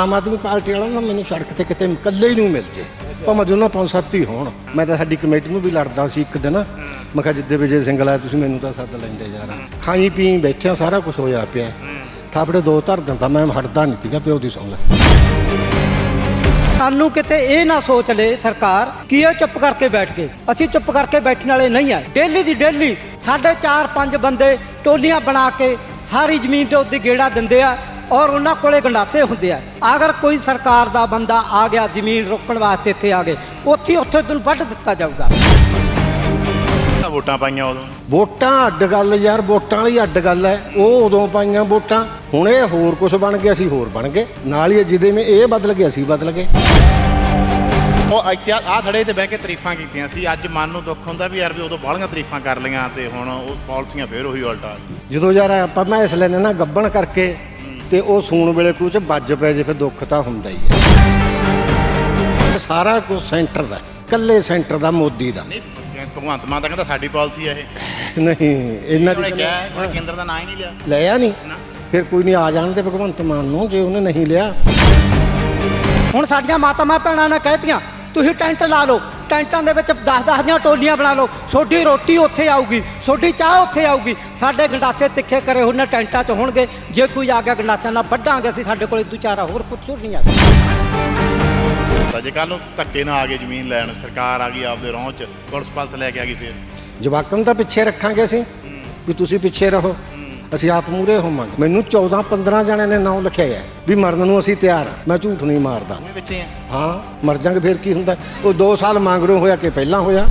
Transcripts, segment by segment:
Aam Aadmi party ਵਾਲਾ ਨਾ ਮੈਨੂੰ ਸੜਕ ਤੇ ਕਿਤੇ ਇਕੱਲੇ ਹੀ ਨੂੰ ਮਿਲ ਜੇ। ਭਾਵੇਂ ਦੋਨਾਂ ਪੰਜ ਸੱਤ ਹੀ ਹੋਣ। ਮੈਂ ਤਾਂ ਸਾਡੀ ਕਮੇਟੀ ਨੂੰ ਵੀ ਲੜਦਾ ਸੀ ਇੱਕ ਦਿਨ। ਮੈਂ ਕਿਹਾ, ਜਿੱਦੇ ਵਿਜੇ ਸਿੰਘ ਆਇਆ ਤੁਸੀਂ ਮੈਨੂੰ ਤਾਂ ਸੱਦ ਲੈਂਦੇ ਯਾਰ। ਖਾਈ ਪੀ ਬੈਠਿਆ, ਸਾਰਾ ਕੁਝ ਹੋਇਆ ਪਿਆ। ਥਾਪੜੇ ਦੋ ਧਰ ਦਿੰਦਾ, ਮੈਂ ਹਟਦਾ ਨਹੀਂ ਸੀਗਾ, ਪਿਓ ਦੀ ਸੁਣ ਸਾਨੂੰ ਕਿਤੇ ਇਹ ਨਾ ਸੋਚ ਲੇ ਸਰਕਾਰ ਕਿ ਇਹ ਚੁੱਪ ਕਰਕੇ ਬੈਠ ਗਏ। ਅਸੀਂ ਚੁੱਪ ਕਰਕੇ ਬੈਠਣ ਵਾਲੇ ਨਹੀਂ ਆ ਡੇਲੀ ਦੀ ਡੇਲੀ ਸਾਡੇ 4-5 ਬੰਦੇ ਟੋਲੀਆਂ ਬਣਾ ਕੇ ਸਾਰੀ ਜ਼ਮੀਨ ਤੇ ਉੱਤੇ ਗੇੜਾ ਦਿੰਦੇ ਆ। ਔਰ ਉਹਨਾਂ ਕੋਲੇ ਗੰਡਾਸੇ ਹੁੰਦੇ ਆ। ਅਗਰ ਕੋਈ ਸਰਕਾਰ ਦਾ ਬੰਦਾ ਆ ਗਿਆ ਜ਼ਮੀਨ ਰੋਕਣ ਵਾਸਤੇ ਇੱਥੇ ਆ ਗਏ ਉੱਥੇ ਉੱਥੇ ਤੈਨੂੰ ਵੱਢ ਦਿੱਤਾ ਜਾਊਗਾ। ਵੋਟਾਂ ਪਾਈਆਂ ਉਦੋਂ? ਵੋਟਾਂ ਅੱਡ ਗੱਲ ਯਾਰ ਵੋਟਾਂ ਵਾਲੀ ਅੱਡ ਗੱਲ ਹੈ। ਉਹ ਉਦੋਂ ਪਾਈਆਂ ਵੋਟਾਂ। ਹੁਣ ਇਹ ਹੋਰ ਕੁਝ ਬਣ ਗਿਆ ਅਸੀਂ ਹੋਰ ਬਣ ਗਏ। ਨਾਲ ਹੀ ਜਿਹਦੇ ਵਿੱਚ ਇਹ ਬਦਲ ਗਿਆ ਅਸੀਂ ਬਦਲ ਗਏ। ਉਹ ਇੱਥੇ ਆ ਥੜੇ ਤੇ ਬਹਿ ਕੇ ਤਾਰੀਫਾਂ ਕੀਤੀਆਂ ਸੀ। ਅੱਜ ਮਨ ਨੂੰ ਦੁੱਖ ਹੁੰਦਾ ਵੀ ਯਾਰ ਵੀ ਉਦੋਂ ਬਾਹਲੀਆਂ ਤਾਰੀਫਾਂ ਕਰ ਲਈਆਂ ਤੇ ਹੁਣ ਉਹ ਪਾਲਿਸੀਆਂ ਫੇਰ ਉਹੀ ਉਲਟਾ। ਜਦੋਂ ਯਾਰ ਆਪਾਂ ਮੈਂ ਇਸ ਲੈਨੇ ਨਾ ਗੱਬਣ ਕਰਕੇ ਤੇ ਉਹ ਸੂਣ ਵੇਲੇ ਕੁਝ ਵੱਜ ਪਏ ਜੇ ਫਿਰ ਦੁੱਖ ਤਾਂ ਹੁੰਦਾ ਹੀ ਹੈ। ਸਾਰਾ ਕੁਝ ਸੈਂਟਰ ਦਾ ਕੱਲੇ ਸੈਂਟਰ ਦਾ ਮੋਦੀ ਦਾ। ਨਹੀਂ ਭਗਵੰਤ ਮਾਨ ਤਾਂ ਕਹਿੰਦਾ ਸਾਡੀ ਪਾਲਿਸੀ ਆ ਇਹ। ਨਹੀਂ ਇਹਨਾਂ ਦੀ ਕਿਹਾ ਹੈ, ਕੇਂਦਰ ਦਾ ਨਾਂ ਹੀ ਨਹੀਂ ਲਿਆ। ਲਿਆ ਨਹੀਂ। ਫਿਰ ਕੋਈ ਨਹੀਂ ਆ ਜਾਣ ਤੇ ਭਗਵੰਤ ਮਾਨ ਨੂੰ ਜੇ ਉਹਨੇ ਨਹੀਂ ਲਿਆ। ਹੁਣ ਸਾਡੀਆਂ ਮਾਤਾਵਾਂ ਭੈਣਾਂ ਨੇ ਕਹਿਤੀਆਂ ਤੁਸੀਂ ਟੈਂਟ ਲਾ ਲਓ ਟੈਂਟਾਂ ਦੇ ਵਿੱਚ 10-10 ਦੀਆਂ ਟੋਲੀਆਂ ਬਣਾ ਲਓ ਤੁਹਾਡੀ ਰੋਟੀ ਉੱਥੇ ਆਊਗੀ ਤੁਹਾਡੀ ਚਾਹ ਉੱਥੇ ਆਊਗੀ ਸਾਡੇ ਗੰਡਾਸੇ ਤਿੱਖੇ ਕਰੇ ਨੇ ਟੈਂਟਾਂ 'ਚ ਹੋਣਗੇ ਜੇ ਕੋਈ ਆ ਗਿਆ ਗੰਡਾਸਿਆਂ ਨਾਲ ਵੱਢਾਂਗੇ ਅਸੀਂ ਸਾਡੇ ਕੋਲ ਦੁਚਾਰਾ ਹੋਰ ਕੁਛ ਨਹੀਂ ਆ। ਤਾਂ ਜੇ ਕੱਲ ਨੂੰ ਧੱਕੇ ਨਾ ਆ ਗਏ ਜ਼ਮੀਨ ਲੈਣ ਸਰਕਾਰ ਆ ਗਈ ਆਪਦੇ ਰੌਂ ਚ ਪੁਲਿਸ ਪਲਸ ਲੈ ਕੇ ਆ ਗਈ ਫੇਰ। ਜਵਾਕਾਂ ਨੂੰ ਤਾਂ ਪਿੱਛੇ ਰੱਖਾਂਗੇ ਅਸੀਂ ਵੀ ਤੁਸੀਂ ਪਿੱਛੇ ਰਹੋ। ਅਸੀਂ ਆਪ ਮੂਰੇ ਹੋਵਾਂਗੇ। ਮੈਨੂੰ 14 15 ਜਣਿਆਂ ਨੇ ਨਾਂ ਲਿਖਿਆ ਹੈ ਵੀ ਮਰਨ ਨੂੰ ਅਸੀਂ ਤਿਆਰ ਆ ਮੈਂ ਝੂਠ ਨਹੀਂ ਮਾਰਦਾ। ਆ? ਹਾਂ ਮਰ ਜਾਾਂਗੇ ਫਿਰ ਕੀ ਹੁੰਦਾ? ਉਹ 2 ਸਾਲ ਮੰਗਰੋਂ ਹੋਇਆ ਕਿ ਪਹਿਲਾਂ ਹੋਇਆ?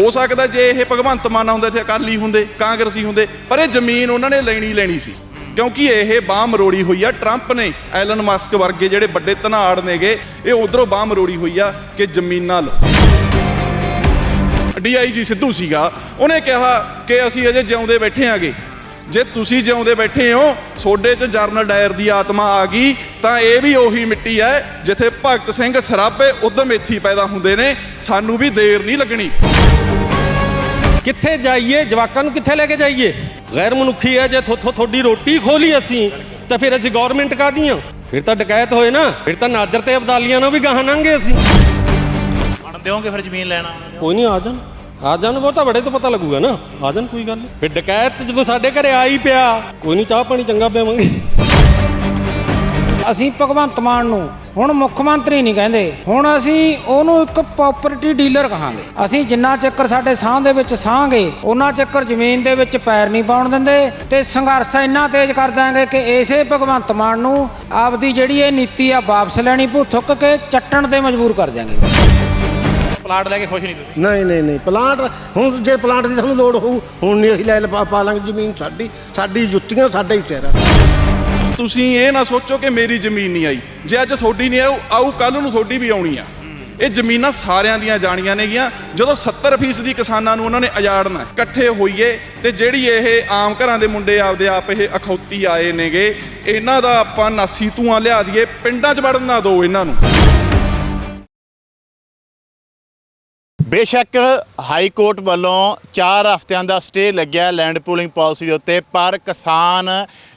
ਹੋ ਸਕਦਾ ਜੇ ਇਹ ਭਗਵੰਤ ਮਾਨ ਹੁੰਦੇ ਤੇ ਅਕਾਲੀ ਹੁੰਦੇ ਕਾਂਗਰਸੀ ਹੁੰਦੇ ਪਰ ਇਹ ਜ਼ਮੀਨ ਉਹਨਾਂ ਨੇ ਲੈਣੀ ਲੈਣੀ ਸੀ। ਕਿਉਂਕਿ ਇਹ ਬਾਹ ਮਰੋੜੀ ਹੋਈ ਆ ਟਰੰਪ ਨੇ ਐਲਨ ਮਸਕ ਵਰਗੇ ਜਿਹੜੇ ਵੱਡੇ ਧਨਾੜ ਨੇਗੇ ਇਹ ਉਧਰੋਂ ਬਾਹ ਮਰੋੜੀ ਹੋਈ ਆ ਕਿ ਜ਼ਮੀਨਾਂ ਲਓ। ਡੀਆਈਜੀ ਸਿੱਧੂ ਸੀਗਾ, ਉਹਨੇ ਕਿਹਾ ਕਿ ਅਸੀਂ ਅਜੇ ਜਿਉਂਦੇ ਬੈਠੇ ਆਂਗੇ। ਜੇ ਤੁਸੀਂ ਜਿਉਂਦੇ ਬੈਠੇ ਹੋ, ਸੋਡੇ 'ਚ ਜਰਨਲ ਡਾਇਰ ਦੀ ਆਤਮਾ ਆ ਗਈ, ਤਾਂ ਇਹ ਵੀ ਉਹੀ ਮਿੱਟੀ ਹੈ ਜਿੱਥੇ ਭਗਤ ਸਿੰਘ ਸਰਾਭੇ ਉਦਮ ਇੱਥੇ ਪੈਦਾ ਹੁੰਦੇ ਨੇ, ਸਾਨੂੰ ਵੀ ਦੇਰ ਨਹੀਂ ਲੱਗਣੀ। ਕਿੱਥੇ ਜਾਈਏ? ਜਵਾਕਾਂ ਨੂੰ ਕਿੱਥੇ ਲੈ ਕੇ ਜਾਈਏ? ਗੈਰ ਮਨੁੱਖੀ ਹੈ, ਜੇ ਥੋਥੋਂ ਤੁਹਾਡੀ ਰੋਟੀ ਖੋਲੀ ਅਸੀਂ, ਤਾਂ ਫਿਰ ਅਸੀਂ ਗਵਰਨਮੈਂਟ ਕਾਹਦੀਆਂ ਫਿਰ ਤਾਂ ਡਕੈਤ ਹੋਏ ਨਾ, ਫਿਰ ਤਾਂ ਨਾਦਰ ਤੇ ਅਬਦਾਲੀਆਂ ਨੂੰ ਵੀ ਗਾਹਾਂ ਲੰਘੇ ਅਸੀਂ। ਦਿਓਗੇ ਫਿਰ ਜ਼ਮੀਨ ਲੈਣਾ ਕੋਈ ਨਹੀਂ ਆ ਜਾਣ। ਆ ਜਾਣ ਉਹ ਤਾਂ ਬੜੇ ਤੋਂ ਪਤਾ ਲੱਗੂਗਾ ਨਾ। ਆ ਜਾਣ ਕੋਈ ਗੱਲ ਨਹੀਂ। ਫਿਰ ਡਕੈਤ ਜਦੋਂ ਸਾਡੇ ਘਰੇ ਆ ਹੀ ਪਿਆ ਕੋਈ ਨਹੀਂ ਚਾਹ ਪਾਣੀ ਚੰਗਾ ਪਿਆਵਾਂਗੇ। ਅਸੀਂ ਭਗਵੰਤ ਮਾਨ ਨੂੰ ਹੁਣ ਮੁੱਖ ਮੰਤਰੀ ਨਹੀਂ ਕਹਿੰਦੇ। ਹੁਣ ਅਸੀਂ ਉਹਨੂੰ ਇੱਕ ਪ੍ਰਾਪਰਟੀ ਡੀਲਰ ਕਹਾਂਗੇ। ਅਸੀਂ ਜਿੰਨਾ ਚੱਕਰ ਸਾਡੇ ਸਾਹ ਦੇ ਵਿੱਚ ਸਾਹਾਂਗੇ ਉਹਨਾਂ ਚੱਕਰ ਜ਼ਮੀਨ ਦੇ ਵਿੱਚ ਪੈਰ ਨਹੀਂ ਪਾਉਣ ਦਿੰਦੇ ਤੇ ਸੰਘਰਸ਼ ਇੰਨਾ ਤੇਜ਼ ਕਰ ਦਾਂਗੇ ਕਿ ਇਸੇ ਭਗਵੰਤ ਮਾਨ ਨੂੰ ਆਪਦੀ ਜਿਹੜੀ ਇਹ ਨੀਤੀ ਆ ਵਾਪਸ ਲੈਣੀ ਭੂ ਥੁੱਕ ਕੇ ਚੱਟਣ ਤੇ ਮਜਬੂਰ ਕਰ ਦਿਆਂਗੇ। ਪਲਾਟ ਲੈ ਕੇ ਖੁਸ਼ ਨਹੀਂ ਤੁਸੀਂ? ਨਹੀਂ ਨਹੀਂ ਨਹੀਂ ਪਲਾਂਟ ਹੁਣ ਜੇ ਪਲਾਂਟ ਦੀ ਸਾਨੂੰ ਲੋੜ ਹੋਊ ਹੁਣ ਨਹੀਂ ਅਸੀਂ ਲੈ ਲ ਪਾ ਲਾਂਗੇ ਜ਼ਮੀਨ ਸਾਡੀ ਸਾਡੀ ਜੁੱਤੀਆਂ ਸਾਡਾ ਹੀ ਚਿਹਰਾ ਤੁਸੀਂ ਇਹ ਨਾ ਸੋਚੋ ਕਿ ਮੇਰੀ ਜ਼ਮੀਨ ਨਹੀਂ ਆਈ। ਜੇ ਅੱਜ ਤੁਹਾਡੀ ਨਹੀਂ ਆਊ ਆਊ ਕੱਲ ਨੂੰ ਤੁਹਾਡੀ ਵੀ ਆਉਣੀ ਆ। ਇਹ ਜ਼ਮੀਨਾਂ ਸਾਰਿਆਂ ਦੀਆਂ ਜਾਣੀਆਂ ਨੇਗੀਆਂ। ਜਦੋਂ 70% ਦੀ ਕਿਸਾਨਾਂ ਨੂੰ ਉਹਨਾਂ ਨੇ ਉਜਾੜਨਾ ਹੈ। ਇਕੱਠੇ ਹੋਈਏ ਤੇ ਜਿਹੜੀ ਇਹ ਆਮ ਘਰਾਂ ਦੇ ਮੁੰਡੇ ਆਪਦੇ ਆਪ ਇਹ ਅਖੌਤੀ ਆਏ ਨੇਗੇ ਇਹਨਾਂ ਦਾ ਆਪਾਂ ਨਾਸੀ ਧੂਆਂ ਲਿਆ ਦਈਏ ਪਿੰਡਾਂ 'ਚ ਵੜਨ ਨਾ ਦਿਓ ਇਹਨਾਂ ਨੂੰ। ਬੇਸ਼ੱਕ ਹਾਈ ਕੋਰਟ ਵੱਲੋਂ 4 ਹਫ਼ਤਿਆਂ ਦਾ ਸਟੇ ਲੱਗਿਆ ਲੈਂਡ ਪੂਲਿੰਗ ਪਾਲਿਸੀ ਦੇ ਉੱਤੇ, ਪਰ ਕਿਸਾਨ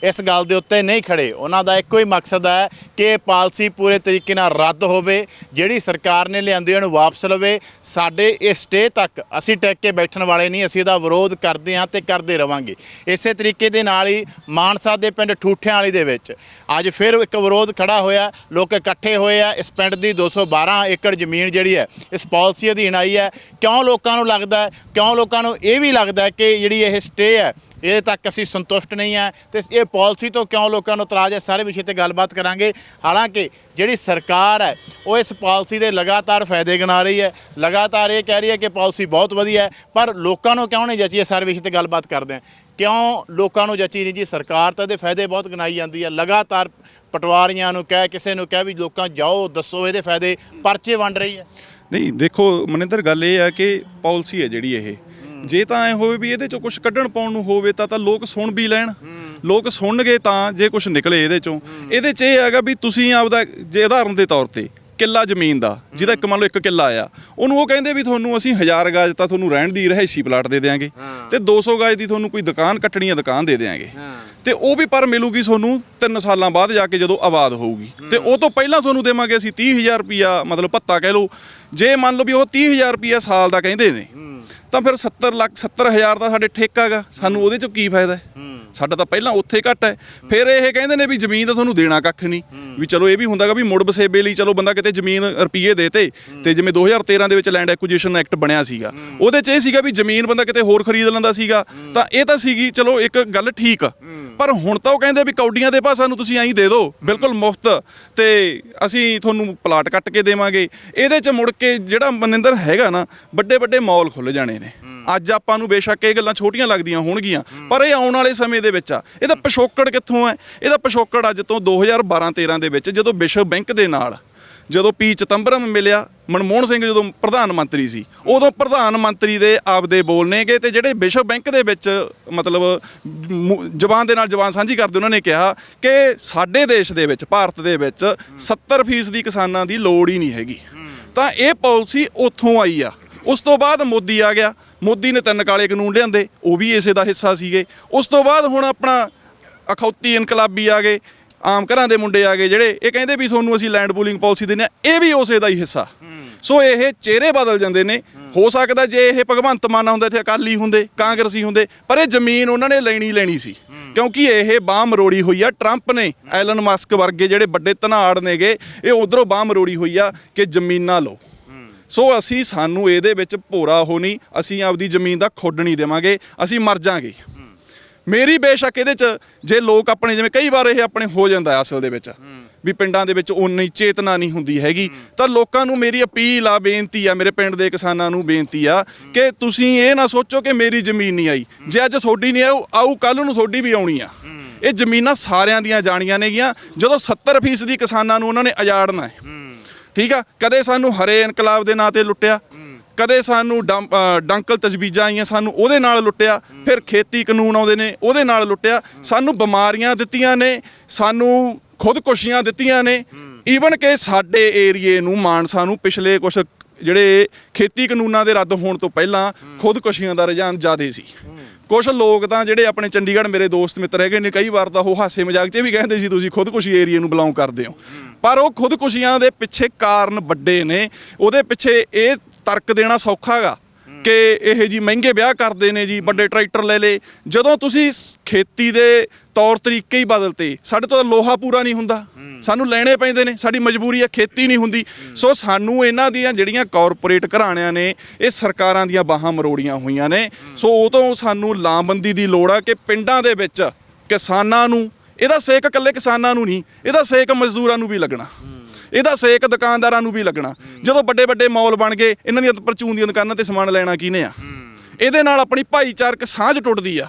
ਇਸ ਗੱਲ ਦੇ ਉੱਤੇ ਨਹੀਂ ਖੜੇ। ਉਹਨਾਂ ਦਾ ਇੱਕੋ ਹੀ ਮਕਸਦ ਹੈ ਕਿ ਇਹ ਪਾਲਿਸੀ ਪੂਰੇ ਤਰੀਕੇ ਨਾਲ ਰੱਦ ਹੋਵੇ, ਜਿਹੜੀ ਸਰਕਾਰ ਨੇ ਲਿਆਂਦੀ ਉਹਨੂੰ ਵਾਪਸ ਲਵੇ। ਸਾਡੇ ਇਸ ਸਟੇ ਤੱਕ ਅਸੀਂ ਟੈਕ ਕੇ ਬੈਠਣ ਵਾਲੇ ਨਹੀਂ, ਅਸੀਂ ਇਹਦਾ ਵਿਰੋਧ ਕਰਦੇ ਹਾਂ ਤੇ ਕਰਦੇ ਰਵਾਂਗੇ। ਇਸੇ ਤਰੀਕੇ ਦੇ ਨਾਲ ਹੀ ਮਾਨਸਾ ਦੇ ਪਿੰਡ ਠੂਠਿਆਂ ਵਾਲੀ ਦੇ ਵਿੱਚ ਅੱਜ ਫਿਰ ਇੱਕ ਵਿਰੋਧ ਖੜਾ ਹੋਇਆ। ਲੋਕ ਇਕੱਠੇ ਹੋਏ ਆ। ਇਸ ਪਿੰਡ ਦੀ 212 ਏਕੜ ਜ਼ਮੀਨ ਜਿਹੜੀ ਹੈ, ਇਸ ਪਾਲਿਸੀ ਅਧੀਨ ਆਈ ਹੈ। ਕਿਉਂ ਲੋਕਾਂ ਨੂੰ ਲੱਗਦਾ ਹੈ? ਕਿਉਂ ਲੋਕਾਂ ਨੂੰ ਇਹ ਵੀ ਲੱਗਦਾ ਹੈ ਕਿ ਜਿਹੜੀ ਇਹ ਸਟੇ ਹੈ ਇਹਦੇ ਤੱਕ ਅਸੀਂ ਸੰਤੁਸ਼ਟ ਨਹੀਂ ਹੈ ਤੇ ਇਹ ਪਾਲਿਸੀ ਤੋਂ ਕਿਉਂ ਲੋਕਾਂ ਨੂੰ ਇਤਰਾਜ਼ ਹੈ? ਸਾਰੇ ਵਿਸ਼ੇ ਤੇ ਗੱਲਬਾਤ ਕਰਾਂਗੇ। ਹਾਲਾਂਕਿ ਜਿਹੜੀ ਸਰਕਾਰ ਹੈ, ਉਹ ਇਸ ਪਾਲਿਸੀ ਦੇ ਲਗਾਤਾਰ ਫਾਇਦੇ ਗਿਣਾ ਰਹੀ ਹੈ। ਲਗਾਤਾਰ ਇਹ ਕਹਿ ਰਹੀ ਹੈ ਕਿ ਪਾਲਿਸੀ ਬਹੁਤ ਵਧੀਆ ਹੈ, ਪਰ ਲੋਕਾਂ ਨੂੰ ਕਿਉਂ ਨਹੀਂ ਜਚੀ ਇਹ ਸਾਰੇ ਵਿਸ਼ੇ ਤੇ ਗੱਲਬਾਤ ਕਰਦੇ ਹਾਂ? ਕਿਉਂ ਲੋਕਾਂ ਨੂੰ ਜਚੀ ਨਹੀਂ ਜੀ? ਸਰਕਾਰ ਤਾਂ ਇਹਦੇ ਫਾਇਦੇ ਬਹੁਤ ਗਿਣਾਈ ਜਾਂਦੀ ਹੈ। ਲਗਾਤਾਰ ਪਟਵਾਰੀਆਂ ਨੂੰ ਕਹਿ, ਕਿਸੇ ਨੂੰ ਕਹਿ ਵੀ ਲੋਕਾਂ ਜਾਓ, ਦੱਸੋ ਇਹਦੇ ਫਾਇਦੇ ਪਰਚੇ ਵੰਡ ਰਹੀ ਹੈ। ਨਹੀਂ ਦੇਖੋ ਮਨਿੰਦਰ ਗੱਲ ਇਹ ਹੈ ਕਿ ਪਾਲਿਸੀ ਹੈ ਜਿਹੜੀ ਇਹ। ਜੇ ਤਾਂ ਐ ਹੋਵੇ ਵੀ ਇਹਦੇ ਚੋਂ ਕੁਝ ਕੱਢਣ ਪਾਉਣ ਨੂੰ ਹੋਵੇ ਤਾਂ ਤਾਂ ਲੋਕ ਸੁਣ ਵੀ ਲੈਣ। ਲੋਕ ਸੁਣਨਗੇ ਤਾਂ ਜੇ ਕੁਝ ਨਿਕਲੇ ਇਹਦੇ ਚੋਂ। ਇਹਦੇ 'ਚ ਇਹ ਹੈਗਾ ਵੀ ਤੁਸੀਂ ਆਪਦਾ ਜੇ ਉਦਾਹਰਨ ਦੇ ਤੌਰ ਤੇ ਕਿੱਲਾ ਜ਼ਮੀਨ ਦਾ ਜਿਹਦਾ ਇੱਕ ਮੰਨ ਲਓ ਇੱਕ ਕਿੱਲਾ ਆ। ਉਹਨੂੰ ਉਹ ਕਹਿੰਦੇ ਵੀ ਤੁਹਾਨੂੰ ਅਸੀਂ 1000 ਗਾਜ ਤਾਂ ਤੁਹਾਨੂੰ ਰਹਿਣ ਦੀ ਰਹਿਸ਼ੀ ਪਲਾਟ ਦੇ ਦੇਵਾਂਗੇ ਤੇ 200 ਗਾਜ ਦੀ ਤੁਹਾਨੂੰ ਕੋਈ ਦੁਕਾਨ ਕੱਟਣੀ ਆ ਦੁਕਾਨ ਦੇ ਦੇਵਾਂਗੇ ਤੇ ਉਹ ਵੀ ਪਰ ਮਿਲੂਗੀ ਤੁਹਾਨੂੰ 3 ਸਾਲਾਂ ਬਾਅਦ ਜਾ ਕੇ ਜਦੋਂ ਆਬਾਦ ਹੋਊਗੀ। ਤੇ ਉਹ ਤੋਂ ਪਹਿਲਾਂ ਤੁਹਾਨੂੰ ਦੇਵਾਂਗੇ ਅਸੀਂ 30000 ਰੁਪਿਆ ਮਤਲਬ ਪੱਤਾ ਕਹਿ ਲਓ। ਜੇ ਮੰਨ ਲਓ ਵੀ ਉਹ 30000 ਰੁਪਿਆ ਸਾਲ ਦਾ ਕਹਿੰਦੇ ਨੇ ਤਾਂ ਫਿਰ 70 ਲੱਖ 70000 ਦਾ ਸਾਡੇ ਠੇਕਾ ਹੈਗਾ ਸਾਨੂੰ ਉਹਦੇ ਚੋਂ ਕੀ ਫਾਇਦਾ ਹੈ? ਸਾਡਾ ਤਾਂ ਪਹਿਲਾਂ ਉੱਥੇ ਘੱਟ ਹੈ। ਫਿਰ ਇਹ ਕਹਿੰਦੇ ਨੇ ਵੀ ਜ਼ਮੀਨ ਤਾਂ ਤੁਹਾਨੂੰ ਦੇਣਾ ਕੱਖ ਨਹੀਂ। ਵੀ ਚਲੋ ਇਹ ਵੀ ਹੁੰਦਾਗਾ ਵੀ ਮੁੜ ਬਸੇਬੇ ਲਈ ਚਲੋ ਬੰਦਾ ਕਿਤੇ ਜ਼ਮੀਨ ਰੁਪਈਏ ਦੇਤੇ ਤੇ। ਜਿਵੇਂ 2013 ਦੇ ਵਿੱਚ ਲੈਂਡ ਐਕੁਜੀਸ਼ਨ ਐਕਟ ਬਣਿਆ ਸੀਗਾ। ਉਹਦੇ 'ਚ ਇਹ ਸੀਗਾ ਵੀ ਜ਼ਮੀਨ ਬੰਦਾ ਕਿਤੇ ਹੋਰ ਖਰੀਦ ਲੈਂਦਾ ਸੀਗਾ। ਤਾਂ ਇਹ ਤਾਂ ਸੀਗੀ ਚਲੋ ਇੱਕ ਗੱਲ ਠੀਕ। ਪਰ ਹੁਣ ਤਾਂ ਉਹ ਕਹਿੰਦੇ ਵੀ ਕੌਡੀਆਂ ਦੇ ਭਾਅ ਸਾਨੂੰ ਤੁਸੀਂ ਐਂ ਦੇ ਦਿਓ। ਬਿਲਕੁਲ ਮੁਫਤ। ਤੇ ਅਸੀਂ ਤੁਹਾਨੂੰ ਪਲਾਟ ਕੱਟ ਕੇ ਦੇਵਾਂਗੇ। ਇਹਦੇ 'ਚ ਮੁੜ ਕੇ ਜਿਹੜਾ ਮਨਿੰਦਰ ਹੈਗਾ ਨਾ ਵੱਡੇ ਵੱਡੇ ਮਾਲ ਖੁੱਲ ਜਾਣੇ ਨੇ। ਅੱਜ ਆਪਾਂ ਨੂੰ ਬੇਸ਼ੱਕ ਇਹ ਗੱਲਾਂ ਛੋਟੀਆਂ ਲੱਗਦੀਆਂ ਹੋਣਗੀਆਂ ਪਰ ਇਹ ਆਉਣ ਵਾਲੇ ਸਮੇਂ ਦੇ ਵਿੱਚ ਆ। ਇਹਦਾ ਪਿਛੋਕੜ ਕਿੱਥੋਂ ਹੈ? ਇਹਦਾ ਪਿਛੋਕੜ ਅੱਜ ਤੋਂ 2012-13 ਦੇ ਵਿੱਚ ਜਦੋਂ ਵਿਸ਼ਵ ਬੈਂਕ ਦੇ ਨਾਲ ਜਦੋਂ ਪੀ ਚਤੰਬਰਮ ਮਿਲਿਆ ਮਨਮੋਹਨ ਸਿੰਘ ਜਦੋਂ ਪ੍ਰਧਾਨ ਮੰਤਰੀ ਸੀ ਉਦੋਂ ਪ੍ਰਧਾਨ ਮੰਤਰੀ ਦੇ ਆਪਦੇ ਬੋਲਨੇਗੇ ਤੇ ਜਿਹੜੇ ਵਿਸ਼ਵ ਬੈਂਕ ਦੇ ਵਿੱਚ ਮਤਲਬ ਜ਼ਬਾਨ ਦੇ ਨਾਲ ਜ਼ਬਾਨ ਸਾਂਝੀ ਕਰਦੇ ਉਹਨਾਂ ਨੇ ਕਿਹਾ ਕਿ ਸਾਡੇ ਦੇਸ਼ ਦੇ ਵਿੱਚ ਭਾਰਤ ਦੇ ਵਿੱਚ 70% ਦੀ ਕਿਸਾਨਾਂ ਦੀ ਲੋੜ ਹੀ ਨਹੀਂ ਹੈਗੀ। ਤਾਂ ਇਹ ਪਾਲਿਸੀ ਉੱਥੋਂ ਆਈ ਆ। ਉਸ ਤੋਂ ਬਾਅਦ ਮੋਦੀ ਆ ਗਿਆ। ਮੋਦੀ ਨੇ ਤਿੰਨ ਕਾਲੇ ਕਾਨੂੰਨ ਲਿਆਂਦੇ, ਉਹ ਵੀ ਇਸੇ ਦਾ ਹਿੱਸਾ ਸੀਗੇ। ਉਸ ਤੋਂ ਬਾਅਦ ਹੁਣ ਆਪਣਾ ਅਖੌਤੀ ਇਨਕਲਾਬੀ ਆ ਗਏ, ਆਮ ਘਰਾਂ ਦੇ ਮੁੰਡੇ ਆ ਗਏ, ਜਿਹੜੇ ਇਹ ਕਹਿੰਦੇ ਵੀ ਤੁਹਾਨੂੰ ਅਸੀਂ ਲੈਂਡ ਪੂਲਿੰਗ ਪਾਲਿਸੀ ਦਿੰਦੇ ਆ ਇਹ ਵੀ ਉਸੇ ਦਾ ਹੀ ਹਿੱਸਾ। ਸੋ ਇਹ ਚਿਹਰੇ ਬਦਲ ਜਾਂਦੇ ਨੇ। ਹੋ ਸਕਦਾ ਜੇ ਇਹ ਭਗਵੰਤ ਮਾਨ ਹੁੰਦਾ ਇੱਥੇ, ਅਕਾਲੀ ਹੁੰਦੇ, ਕਾਂਗਰਸੀ ਹੁੰਦੇ, ਪਰ ਇਹ ਜ਼ਮੀਨ ਉਹਨਾਂ ਨੇ ਲੈਣੀ ਲੈਣੀ ਸੀ। ਕਿਉਂਕਿ ਇਹ ਬਾਹ ਮਰੋੜੀ ਹੋਈ ਆ ਟਰੰਪ ਨੇ ਐਲਨ ਮਸਕ ਵਰਗੇ ਜਿਹੜੇ ਵੱਡੇ ਧਨਾੜ ਨੇਗੇ, ਇਹ ਉਧਰੋਂ ਬਾਹ ਮਰੋੜੀ ਹੋਈ ਆ ਕਿ ਜ਼ਮੀਨਾਂ ਲਓ। ਸੋ ਅਸੀਂ ਸਾਨੂੰ ਇਹਦੇ ਵਿੱਚ ਭੋਰਾ ਹੋ ਨਹੀਂ, ਅਸੀਂ ਆਪਦੀ ਜ਼ਮੀਨ ਦਾ ਖੁੱਡ ਨਹੀਂ ਦੇਵਾਂਗੇ, ਅਸੀਂ ਮਰ ਜਾਾਂਗੇ। ਮੇਰੀ ਬੇਸ਼ੱਕ ਇਹਦੇ ਚ ਜੇ ਲੋਕ ਆਪਣੇ, ਜਿਵੇਂ ਕਈ ਵਾਰ ਇਹ ਆਪਣੇ ਹੋ ਜਾਂਦਾ ਅਸਲ ਦੇ ਵਿੱਚ, ਵੀ ਪਿੰਡਾਂ ਦੇ ਵਿੱਚ ਉਨੀ ਚੇਤਨਾ ਨਹੀਂ ਹੁੰਦੀ ਹੈਗੀ, ਤਾਂ ਲੋਕਾਂ ਨੂੰ ਮੇਰੀ ਅਪੀਲ ਆ, ਬੇਨਤੀ ਆ, ਮੇਰੇ ਪਿੰਡ ਦੇ ਕਿਸਾਨਾਂ ਨੂੰ ਬੇਨਤੀ ਆ, ਕਿ ਤੁਸੀਂ ਇਹ ਨਾ ਸੋਚੋ ਕਿ ਮੇਰੀ ਜ਼ਮੀਨ ਨਹੀਂ ਆਈ, ਜੇ ਅੱਜ ਤੁਹਾਡੀ ਨਹੀਂ ਆਊ ਆਊ ਕੱਲ ਨੂੰ ਤੁਹਾਡੀ ਵੀ ਆਉਣੀ ਆ। ਇਹ ਜ਼ਮੀਨਾਂ ਸਾਰਿਆਂ ਦੀਆਂ ਜਾਣੀਆਂ ਨੇਗੀਆਂ, ਜਦੋਂ 70% ਦੀ ਕਿਸਾਨਾਂ ਨੂੰ ਉਹਨਾਂ ਨੇ ਉਜਾੜਨਾ ਹੈ। ਠੀਕ ਆ? ਕਦੇ ਸਾਨੂੰ ਹਰੇ ਇਨਕਲਾਬ ਦੇ ਨਾਂ ਤੇ ਲੁੱਟਿਆ ਕਦੇ ਸਾਨੂੰ ਡੰਕਲ ਤਜਵੀਜ਼ਾਂ ਆਈਆਂ ਸਾਨੂੰ ਉਹਦੇ ਨਾਲ ਲੁੱਟਿਆ ਫਿਰ ਖੇਤੀ ਕਾਨੂੰਨ ਆਉਂਦੇ ਨੇ ਉਹਦੇ ਨਾਲ ਲੁੱਟਿਆ ਸਾਨੂੰ ਬਿਮਾਰੀਆਂ ਦਿੱਤੀਆਂ ਨੇ ਸਾਨੂੰ ਖੁਦਕੁਸ਼ੀਆਂ ਦਿੱਤੀਆਂ ਨੇ ਈਵਨ ਕਿ ਸਾਡੇ ਏਰੀਏ ਨੂੰ ਮਾਨਸਾ ਨੂੰ ਪਿਛਲੇ ਕੁਝ ਜਿਹੜੇ ਖੇਤੀ ਕਾਨੂੰਨਾਂ ਦੇ ਰੱਦ ਹੋਣ ਤੋਂ ਪਹਿਲਾਂ ਖੁਦਕੁਸ਼ੀਆਂ ਦਾ ਰੁਝਾਨ ਜ਼ਿਆਦੇ ਸੀ। ਕੁਝ ਲੋਕ ਤਾਂ ਜਿਹੜੇ ਆਪਣੇ ਚੰਡੀਗੜ੍ਹ ਮੇਰੇ ਦੋਸਤ ਮਿੱਤਰ ਹੈਗੇ ਨੇ, ਕਈ ਵਾਰ ਤਾਂ ਉਹ ਹਾਸੇ ਮਜ਼ਾਕ 'ਚ ਵੀ ਕਹਿੰਦੇ ਸੀ, ਤੁਸੀਂ ਖੁਦਕੁਸ਼ੀ ਏਰੀਏ ਨੂੰ ਬਿਲੋਂਗ ਕਰਦੇ ਹੋ। ਪਰ ਉਹ ਖੁਦਕੁਸ਼ੀਆਂ ਦੇ ਪਿੱਛੇ ਕਾਰਨ ਵੱਡੇ ਨੇ। ਉਹਦੇ ਪਿੱਛੇ ਇਹ ਤਰਕ ਦੇਣਾ ਸੌਖਾ ਹੈਗਾ। ਕਿ ਇਹ ਜੀ ਮਹਿੰਗੇ ਵਿਆਹ ਕਰਦੇ ਨੇ ਜੀ ਵੱਡੇ ਟਰੈਕਟਰ ਲੈ ਲੇ ਜਦੋਂ ਤੁਸੀਂ ਸ- ਖੇਤੀ ਦੇ ਤੌਰ ਤਰੀਕੇ ਹੀ ਬਦਲਤੇ ਸਾਡੇ ਤੋਂ ਤਾਂ ਲੋਹਾ ਪੂਰਾ ਨਹੀਂ ਹੁੰਦਾ। ਸਾਨੂੰ ਲੈਣੇ ਪੈਂਦੇ ਨੇ ਸਾਡੀ ਮਜਬੂਰੀ ਹੈ ਖੇਤੀ ਨਹੀਂ ਹੁੰਦੀ। ਸੋ ਸਾਨੂੰ ਇਹਨਾਂ ਦੀਆਂ ਜਿਹੜੀਆਂ ਕਾਰਪੋਰੇਟ ਘਰਾਣਿਆਂ ਨੇ ਇਹ ਸਰਕਾਰਾਂ ਦੀਆਂ ਬਾਹਾਂ ਮਰੋੜੀਆਂ ਹੋਈਆਂ ਨੇ। ਸੋ ਉਹ ਤੋਂ ਸਾਨੂੰ ਲਾਮਬੰਦੀ ਦੀ ਲੋੜ ਆ ਕਿ ਪਿੰਡਾਂ ਦੇ ਵਿੱਚ ਕਿਸਾਨਾਂ ਨੂੰ ਇਹਦਾ ਸੇਕ ਇਕੱਲੇ ਕਿਸਾਨਾਂ ਨੂੰ ਨਹੀਂ ਇਹਦਾ ਸੇਕ ਮਜ਼ਦੂਰਾਂ ਨੂੰ ਵੀ ਲੱਗਣਾ। ਇਹਦਾ ਸੇਕ ਦੁਕਾਨਦਾਰਾਂ ਨੂੰ ਵੀ ਲੱਗਣਾ। ਜਦੋਂ ਵੱਡੇ ਵੱਡੇ ਮਾਲ ਬਣ ਗਏ, ਇਹਨਾਂ ਦੀਆਂ ਪਰਚੂਨ ਦੀਆਂ ਦੁਕਾਨਾਂ ਤੇ ਸਮਾਨ ਲੈਣਾ ਕਿਹਨੇ ਆ? ਇਹਦੇ ਨਾਲ ਆਪਣੀ ਭਾਈਚਾਰਕ ਸਾਂਝ ਟੁੱਟਦੀ ਆ।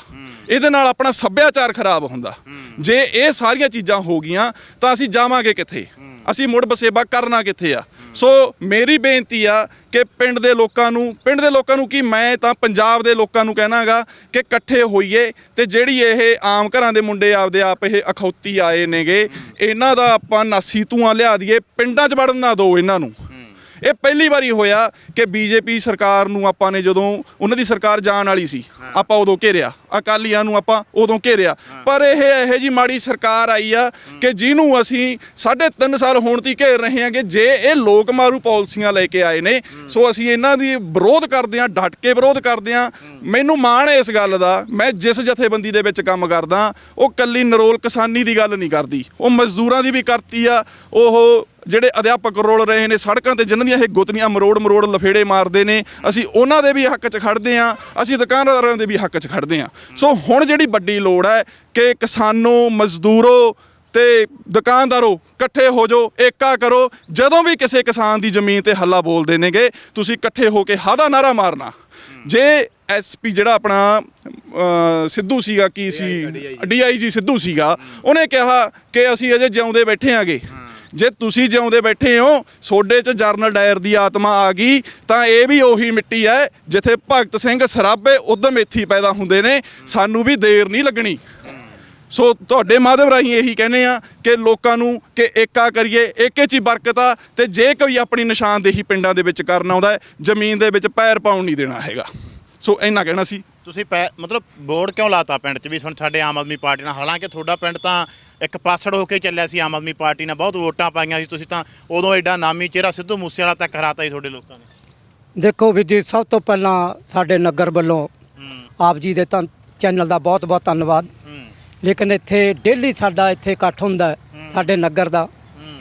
ਇਹਦੇ ਨਾਲ ਆਪਣਾ ਸੱਭਿਆਚਾਰ ਖਰਾਬ ਹੁੰਦਾ। ਜੇ ਇਹ ਸਾਰੀਆਂ ਚੀਜ਼ਾਂ ਹੋ ਗਈਆਂ, ਤਾਂ ਅਸੀਂ ਜਾਵਾਂਗੇ ਕਿੱਥੇ? ਅਸੀਂ ਮੁੜ ਬਸੇਬਾ ਕਰਨਾ ਕਿੱਥੇ ਆ? ਸੋ ਮੇਰੀ ਬੇਨਤੀ ਆ ਕਿ ਪਿੰਡ ਦੇ ਲੋਕਾਂ ਨੂੰ ਪਿੰਡ ਦੇ ਲੋਕਾਂ ਨੂੰ ਕੀ ਮੈਂ ਤਾਂ ਪੰਜਾਬ ਦੇ ਲੋਕਾਂ ਨੂੰ ਕਹਿਣਾਗਾ ਕਿ ਇਕੱਠੇ ਹੋਈਏ ਤੇ ਜਿਹੜੀ ਇਹ ਆਮ ਘਰਾਂ ਦੇ ਮੁੰਡੇ ਆਪਦੇ ਆਪ ਇਹ ਅਖੌਤੀ ਆਏ ਨੇਗੇ ਇਹਨਾਂ ਦਾ ਆਪਾਂ ਨਾਸੀ ਧੂਆਂ ਲਿਆ ਦਈਏ ਪਿੰਡਾਂ 'ਚ ਵੜਨ ਨਾ ਦਿਓ ਇਹਨਾਂ ਨੂੰ। ਇਹ ਪਹਿਲੀ ਵਾਰੀ ਹੋਇਆ ਕਿ ਬੀਜੇਪੀ ਸਰਕਾਰ ਨੂੰ ਆਪਾਂ ਨੇ ਜਦੋਂ ਉਹਨਾਂ ਦੀ ਸਰਕਾਰ ਜਾਣ ਵਾਲੀ ਸੀ ਆਪਾਂ ਉਦੋਂ ਘੇਰਿਆ। ਅਕਾਲੀਆਂ ਨੂੰ ਆਪਾਂ ਉਦੋਂ ਘੇਰਿਆ। ਪਰ ਇਹ ਇਹੋ ਜੀ ਮਾੜੀ ਸਰਕਾਰ ਆਈ ਆ ਕਿ ਜਿਹਨੂੰ ਅਸੀਂ ਸਾਢੇ ਤਿੰਨ ਸਾਲ ਹੋਣ ਤੀ ਘੇਰ ਰਹੇ ਹਾਂ ਕਿ ਜੇ ਇਹ ਲੋਕ ਮਾਰੂ ਪਾਲਿਸੀਆਂ ਲੈ ਕੇ ਆਏ ਨੇ ਸੋ ਅਸੀਂ ਇਹਨਾਂ ਦੀ ਵਿਰੋਧ ਕਰਦੇ ਹਾਂ ਡਟ ਕੇ ਵਿਰੋਧ ਕਰਦੇ ਹਾਂ। ਮੈਨੂੰ ਮਾਣ ਹੈ ਇਸ ਗੱਲ ਦਾ ਮੈਂ ਜਿਸ ਜਥੇਬੰਦੀ ਦੇ ਵਿੱਚ ਕੰਮ ਕਰਦਾ ਉਹ ਕੱਲੀ ਨਰੋਲ ਕਿਸਾਨੀ ਦੀ ਗੱਲ ਨਹੀਂ ਕਰਦੀ। ਉਹ ਮਜ਼ਦੂਰਾਂ ਦੀ ਵੀ ਕਰਤੀ ਆ ਉਹ ਜਿਹੜੇ ਅਧਿਆਪਕ ਰੋਲ ਰਹੇ ਨੇ ਸੜਕਾਂ ਤੇ ਜਿਨ੍ਹਾਂ ਦੀਆਂ ਇਹ ਗੁੱਤਨੀਆਂ ਮਰੋੜ ਮਰੋੜ ਲਫੇੜੇ ਮਾਰਦੇ ਨੇ ਅਸੀਂ ਉਹਨਾਂ ਦੇ ਵੀ ਹੱਕ 'ਚ ਖੜਦੇ ਆਂ ਅਸੀਂ ਦੁਕਾਨਦਾਰਾਂ ਦੇ ਵੀ ਹੱਕ 'ਚ ਖੜਦੇ ਆਂ ਸੋ ਹੁਣ ਜਿਹੜੀ ਵੱਡੀ ਲੋੜ ਹੈ ਕਿ ਕਿਸਾਨੋ ਮਜ਼ਦੂਰੋ ਤੇ ਦੁਕਾਨਦਾਰੋ ਇਕੱਠੇ ਹੋ ਜਾਓ ਏਕਾ ਕਰੋ। ਜਦੋਂ ਵੀ ਕਿਸੇ ਕਿਸਾਨ ਦੀ ਜ਼ਮੀਨ ਤੇ ਹੱਲਾ ਬੋਲਦੇ ਨੇਗੇ ਤੁਸੀਂ ਇਕੱਠੇ ਹੋ ਕੇ ਹਾਦਾ ਨਾਰਾ ਮਾਰਨਾ। ਜੇ ਐਸਪੀ ਜਿਹੜਾ ਆਪਣਾ ਸਿੱਧੂ ਸੀਗਾ ਕੀ ਸੀ? ਡੀਆਈਜੀ ਸਿੱਧੂ ਸੀਗਾ ਉਹਨੇ ਕਿਹਾ ਕਿ ਅਸੀਂ ਅਜੇ ਜਿਉਂਦੇ ਬੈਠੇ ਆਂਗੇ। ਜੇ ਤੁਸੀਂ ਜਿਉਂਦੇ ਬੈਠੇ ਹੋ, ਸੋਡੇ 'ਚ ਜਰਨਲ ਡਾਇਰ ਦੀ ਆਤਮਾ ਆ ਗਈ, ਤਾਂ ਇਹ ਵੀ ਉਹੀ ਮਿੱਟੀ ਹੈ ਜਿੱਥੇ ਭਗਤ ਸਿੰਘ ਸਰਾਭੇ ਉਦਮ ਇੱਥੇ ਪੈਦਾ ਹੁੰਦੇ ਨੇ, ਸਾਨੂੰ ਵੀ ਦੇਰ ਨਹੀਂ ਲੱਗਣੀ। ਸੋ ਤੁਹਾਡੇ ਮਾਧਵ ਰਾਹੀਂ ਇਹੀ ਕਹਿੰਦੇ ਆ ਕਿ ਲੋਕਾਂ ਨੂੰ ਕਿ ਏਕਾ ਕਰੀਏ ਏਕੇ 'ਚ ਹੀ ਬਰਕਤ ਆ, ਤੇ ਜੇ ਕੋਈ ਆਪਣੀ ਨਿਸ਼ਾਨਦੇਹੀ ਪਿੰਡਾਂ ਦੇ ਵਿੱਚ ਕਰਨ ਆਉਂਦਾ ਜ਼ਮੀਨ ਦੇ ਵਿੱਚ ਪੈਰ ਪਾਉਣ ਨਹੀਂ ਦੇਣਾ ਹੈਗਾ। ਸੋ ਇੰਨਾ ਕਹਿਣਾ ਸੀ। ਤੁਸੀਂ ਪੈ- ਮਤਲਬ ਬੋਰਡ ਕਿਉਂ ਲਾਤਾ ਪਿੰਡ 'ਚ ਵੀ? ਹੁਣ ਸਾਡੇ ਆਮ ਆਦਮੀ ਪਾਰਟੀ ਨਾਲ ਹਾਲਾਂਕਿ ਤੁਹਾਡਾ ਪਿੰਡ ਤਾਂ ਇੱਕ ਪਾਸੜ ਹੋ ਕੇ ਚੱਲਿਆ ਸੀ ਆਮ ਆਦਮੀ ਪਾਰਟੀ ਨਾਲ ਬਹੁਤ ਵੋਟਾਂ ਪਾਈਆਂ ਸੀ। ਤੁਸੀਂ ਤਾਂ ਉਦੋਂ ਐਡਾ ਨਾਮੀ ਚਿਹਰਾ ਸਿੱਧੂ ਮੂਸੇਵਾਲਾ ਤੱਕ ਹਰਾਤਾ ਸੀ ਤੁਹਾਡੇ ਲੋਕਾਂ ਨੇ। ਦੇਖੋ ਵੀ ਜੀ ਸਭ ਤੋਂ ਪਹਿਲਾਂ ਸਾਡੇ ਨਗਰ ਵੱਲੋਂ ਹੂੰ। ਆਪ ਜੀ ਦੇ ਤਾਂ ਚੈਨਲ ਦਾ ਬਹੁਤ ਬਹੁਤ ਧੰਨਵਾਦ। ਹੂੰ। ਲੇਕਿਨ ਇੱਥੇ ਡੇਲੀ ਸਾਡਾ ਇੱਥੇ ਇਕੱਠ ਹੁੰਦਾ ਹੈ, ਸਾਡੇ ਨਗਰ ਦਾ। ਹੂੰ।